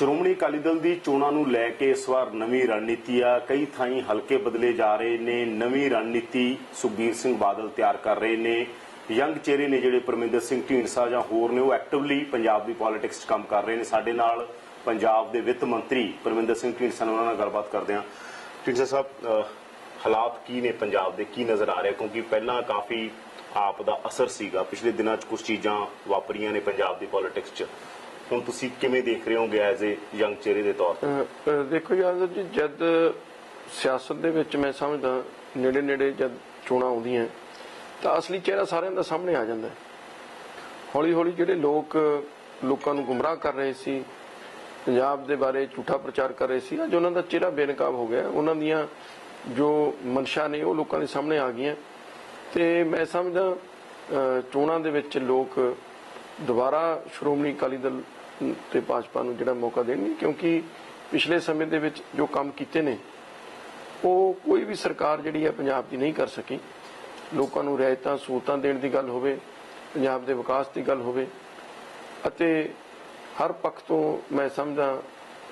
ਸ਼੍ਰੋਮਣੀ ਅਕਾਲੀ ਦਲ ਦੀ ਚੋਣਾਂ ਨੂੰ ਲੈ ਕੇ ਇਸ ਵਾਰ ਨਵੀਂ ਰਣਨੀਤੀ ਆ। ਕਈ ਥਾਈਂ ਹਲਕੇ ਬਦਲੇ ਜਾ ਰਹੇ ਨੇ। ਨਵੀਂ ਰਣਨੀਤੀ ਸੁਖਬੀਰ ਸਿੰਘ ਬਾਦਲ ਤਿਆਰ ਕਰ ਰਹੇ ਨੇ। ਯੰਗ ਚਿਹਰੇ ਨੇ ਜਿਹੜੇ ਪਰਮਿੰਦਰ ਸਿੰਘ ਢੀਂਡਸਾ ਜਾਂ ਹੋਰ ਨੇ, ਉਹ ਐਕਟਿਵਲੀ ਪੰਜਾਬ ਦੀ ਪੋਲਿਟਿਕਸ 'ਚ ਕੰਮ ਕਰ ਰਹੇ ਨੇ। ਸਾਡੇ ਨਾਲ ਪੰਜਾਬ ਦੇ ਵਿੱਤ ਮੰਤਰੀ ਪਰਮਿੰਦਰ ਸਿੰਘ ਢੀਂਡਸਾ ਨੇ ਉਹਨਾਂ ਨਾਲ ਗੱਲਬਾਤ ਕਰਦੇ ਹਾਂ। ਢੀਂਡਸਾ ਸਾਹਿਬ ਹਾਲਾਤ ਕੀ ਨੇ ਪੰਜਾਬ ਦੇ? ਕੀ ਨਜ਼ਰ ਆ ਰਿਹਾ? ਕਿਉਂਕਿ ਪਹਿਲਾਂ ਕਾਫੀ ਆਪ ਦਾ ਅਸਰ ਸੀਗਾ। ਪਿਛਲੇ ਦਿਨਾਂ 'ਚ ਕੁਝ ਚੀਜ਼ਾਂ ਵਾਪਰੀਆਂ ਨੇ ਪੰਜਾਬ ਦੀ ਪੋਲਿਟਿਕਸ 'ਚ। ਹੁਣ ਤੁਸੀਂ ਕਿਵੇਂ ਦੇਖ ਰਹੇ ਹੋਗੇ ਐਜ਼ ਏ ਯੰਗ ਚਿਹਰੇ ਦੇ ਤੌਰ ਤੇ? ਦੇਖੋ ਯਾਰ ਜੀ, ਜਦ ਸਿਆਸਤ ਦੇ ਵਿੱਚ ਮੈਂ ਸਮਝਦਾ ਨੇੜੇ ਨੇੜੇ ਜਦ ਚੋਣਾਂ ਆਉਂਦੀਆਂ, ਤਾਂ ਅਸਲੀ ਚਿਹਰਾ ਸਾਰਿਆਂ ਦਾ ਸਾਹਮਣੇ ਆ ਜਾਂਦਾ ਹੌਲੀ ਹੌਲੀ ਜਿਹੜੇ ਲੋਕ ਲੋਕਾਂ ਨੂੰ ਗੁੰਮਰਾਹ ਕਰ ਰਹੇ ਸੀ, ਪੰਜਾਬ ਦੇ ਬਾਰੇ ਝੂਠਾ ਪ੍ਰਚਾਰ ਕਰ ਰਹੇ ਸੀ, ਅੱਜ ਉਹਨਾਂ ਦਾ ਚਿਹਰਾ ਬੇਨਕਾਬ ਹੋ ਗਿਆ ਉਹਨਾਂ ਦੀਆਂ ਜੋ ਮਨਸ਼ਾ ਨੇ, ਉਹ ਲੋਕਾਂ ਦੇ ਸਾਹਮਣੇ ਆ ਗਈਆਂ। ਤੇ ਮੈਂ ਸਮਝਦਾ ਚੋਣਾਂ ਦੇ ਵਿੱਚ ਲੋਕ ਦੁਬਾਰਾ ਸ਼੍ਰੋਮਣੀ ਅਕਾਲੀ ਦਲ ਤੇ ਭਾਜਪਾ ਨੂੰ ਜਿਹੜਾ ਮੌਕਾ ਦੇਣਗੇ ਕਿਉਂਕਿ ਪਿਛਲੇ ਸਮੇਂ ਦੇ ਵਿੱਚ ਜੋ ਕੰਮ ਕੀਤੇ ਨੇ, ਉਹ ਕੋਈ ਵੀ ਸਰਕਾਰ ਜਿਹੜੀ ਹੈ ਪੰਜਾਬ ਦੀ ਨਹੀਂ ਕਰ ਸਕੀ। ਲੋਕਾਂ ਨੂੰ ਰਿਆਇਤਾਂ, ਸਹੂਲਤਾਂ ਦੇਣ ਦੀ ਗੱਲ ਹੋਵੇ, ਪੰਜਾਬ ਦੇ ਵਿਕਾਸ ਦੀ ਗੱਲ ਹੋਵੇ, ਅਤੇ ਹਰ ਪੱਖ ਤੋਂ ਮੈਂ ਸਮਝਦਾ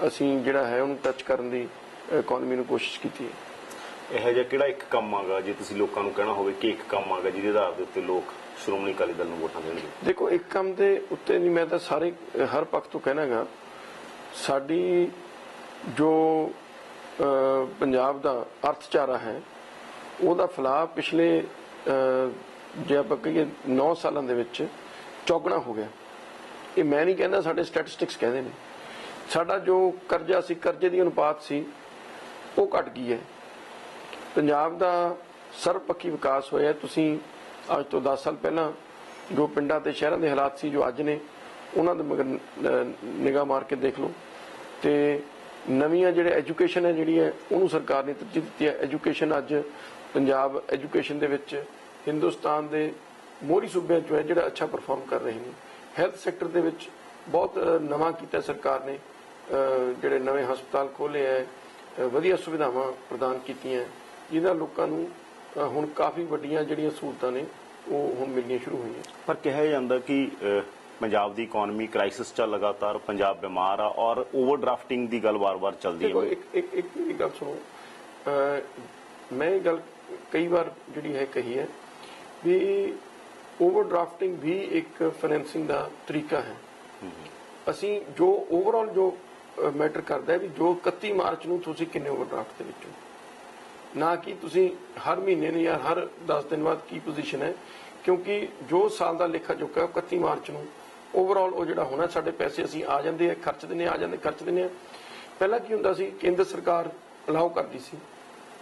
ਅਸੀਂ ਜਿਹੜਾ ਹੈ ਉਹਨੂੰ ਟੱਚ ਕਰਨ ਦੀ ਇਕਨੋਮੀ ਨੂੰ ਕੋਸ਼ਿਸ਼ ਕੀਤੀ ਹੈ। ਇਹੋ ਜਿਹਾ ਕਿਹੜਾ ਇੱਕ ਕੰਮ ਆਗਾ, ਜੇ ਤੁਸੀਂ ਲੋਕਾਂ ਨੂੰ ਕਹਿਣਾ ਹੋਵੇ ਕਿ ਇੱਕ ਕੰਮ ਆਗਾ ਜਿਹਦੇ ਆਧਾਰ ਦੇ ਉੱਤੇ ਲੋਕ ਸ਼੍ਰੋਮਣੀ ਅਕਾਲੀ ਦਲ ਨੂੰ ਵੋਟਾਂ ਦੇਣਗੇ। ਦੇਖੋ, ਇੱਕ ਕੰਮ ਦੇ ਉੱਤੇ ਨਹੀਂ, ਮੈਂ ਤਾਂ ਸਾਰੇ, ਹਰ ਪੱਖ ਤੋਂ ਕਹਿਣਾਗਾ, ਸਾਡੀ ਜੋ ਪੰਜਾਬ ਦਾ ਅਰਥਚਾਰਾ ਹੈ, ਉਹਦਾ ਫਲਾਹ ਪਿਛਲੇ ਜੇ ਆਪਾਂ ਕਹੀਏ 9 ਸਾਲਾਂ ਦੇ ਵਿੱਚ ਚੌਗਣਾ ਹੋ ਗਿਆ। ਇਹ ਮੈਂ ਨਹੀਂ ਕਹਿੰਦਾ, ਸਾਡੇ ਸਟੈਟਿਸਟਿਕਸ ਕਹਿੰਦੇ ਨੇ। ਸਾਡਾ ਜੋ ਕਰਜ਼ਾ ਸੀ, ਕਰਜ਼ੇ ਦੀ ਅਨੁਪਾਤ ਸੀ, ਉਹ ਘਟ ਗਈ ਹੈ। ਪੰਜਾਬ ਦਾ ਸਰਬਪੱਖੀ ਵਿਕਾਸ ਹੋਇਆ ਤੁਸੀਂ ਅੱਜ ਤੋਂ 10 ਸਾਲ ਪਹਿਲਾਂ ਜੋ ਪਿੰਡਾਂ ਤੇ ਸ਼ਹਿਰਾਂ ਦੇ ਹਾਲਾਤ ਸੀ ਜੋ ਅੱਜ ਨੇ, ਉਹਨਾਂ ਦੇ ਮਗਰ ਨਿਗਾਹ ਮਾਰ ਕੇ ਦੇਖ ਲਓ। ਤੇ ਨਵੀਆਂ ਜਿਹੜੇ ਐਜੂਕੇਸ਼ਨ ਹੈ ਜਿਹੜੀ ਹੈ ਉਹਨੂੰ ਸਰਕਾਰ ਨੇ ਤਰਜੀਹ ਦਿੱਤੀ ਹੈ। ਐਜੂਕੇਸ਼ਨ ਅੱਜ ਪੰਜਾਬ ਐਜੂਕੇਸ਼ਨ ਦੇ ਵਿੱਚ ਹਿੰਦੁਸਤਾਨ ਦੇ ਮੋਹਰੀ ਸੂਬਿਆਂ ਚੋਂ ਹੈ, ਜਿਹੜਾ ਅੱਛਾ ਪਰਫਾਰਮ ਕਰ ਰਹੇ ਨੇ। ਹੈਲਥ ਸੈਕਟਰ ਦੇ ਵਿੱਚ ਬਹੁਤ ਨਵਾਂ ਕੀਤਾ ਸਰਕਾਰ ਨੇ ਜਿਹੜੇ ਨਵੇਂ ਹਸਪਤਾਲ ਖੋਲੇ ਹੈ ਵਧੀਆ ਸੁਵਿਧਾਵਾਂ ਪ੍ਰਦਾਨ ਕੀਤੀਆਂ। ਜਿਹਦਾ ਲੋਕਾਂ ਨੂੰ ਅ, ਹੁਣ ਕਾਫੀ ਵੱਡੀਆਂ ਜਿਹੜੀਆਂ ਸਹੂਲਤਾਂ ਨੇ ਉਹ ਹੁਣ ਮਿਲਣੀਆਂ ਸ਼ੁਰੂ ਹੋਈਆਂ। ਪਰ ਕਿਹਾ ਜਾਂਦਾ ਕਿ ਪੰਜਾਬ ਦੀ ਇਕਨੋਮੀ ਕ੍ਰਾਈਸਿਸ 'ਚ ਲਗਾਤਾਰ ਪੰਜਾਬ ਬਿਮਾਰ ਆ ਔਰ ਓਵਰਡਰਾਫਟਿੰਗ ਦੀ ਗੱਲ ਵਾਰ-ਵਾਰ ਚੱਲਦੀ ਹੈ। ਇੱਕ ਇੱਕ ਇੱਕ ਮੇਰੀ ਗੱਲ ਸੁਣੋ। ਮੈਂ ਇਹ ਗੱਲ ਕਈ ਵਾਰ ਜਿਹੜੀ ਹੈ ਕਹੀ ਹੈ ਵੀ ਓਵਰਡਰਾਫਟਿੰਗ ਵੀ ਇੱਕ ਫਾਈਨੈਂਸਿੰਗ ਦਾ ਤਰੀਕਾ ਹੈ। ਅਸੀਂ ਜੋ ਓਵਰਆਲ ਜੋ ਮੈਟਰ ਕਰਦਾ ਹੈ ਵੀ ਜੋ 31 ਮਾਰਚ ਨੂੰ ਤੁਸੀਂ ਕਿੰਨੇ ਓਵਰਡਰਾਫਟ ਦੇ ਵਿੱਚੋਂ ਨਾ ਕਿ ਤੁਸੀਂ ਹਰ ਮਹੀਨੇ ਨੂੰ ਜਾਂ ਹਰ 10 ਦਿਨ ਬਾਅਦ ਕੀ ਪੋਜੀਸ਼ਨ ਹੈ? ਕਿਉਂਕਿ ਜੋ ਸਾਲ ਦਾ ਲੇਖਾ ਜੋਖਾ 31 ਮਾਰਚ ਨੂੰ ਓਵਰਆਲ ਉਹ ਜਿਹੜਾ ਹੋਣਾ, ਸਾਡੇ ਪੈਸੇ ਅਸੀਂ ਆ ਜਾਂਦੇ ਆ ਖਰਚਦੇ ਨੇ ਆ ਜਾਂਦੇ ਖਰਚਦੇ ਨੇ ਪਹਿਲਾਂ ਕੀ ਹੁੰਦਾ ਸੀ, ਕੇਂਦਰ ਸਰਕਾਰ ਅਲਾਉ ਕਰਦੀ ਸੀ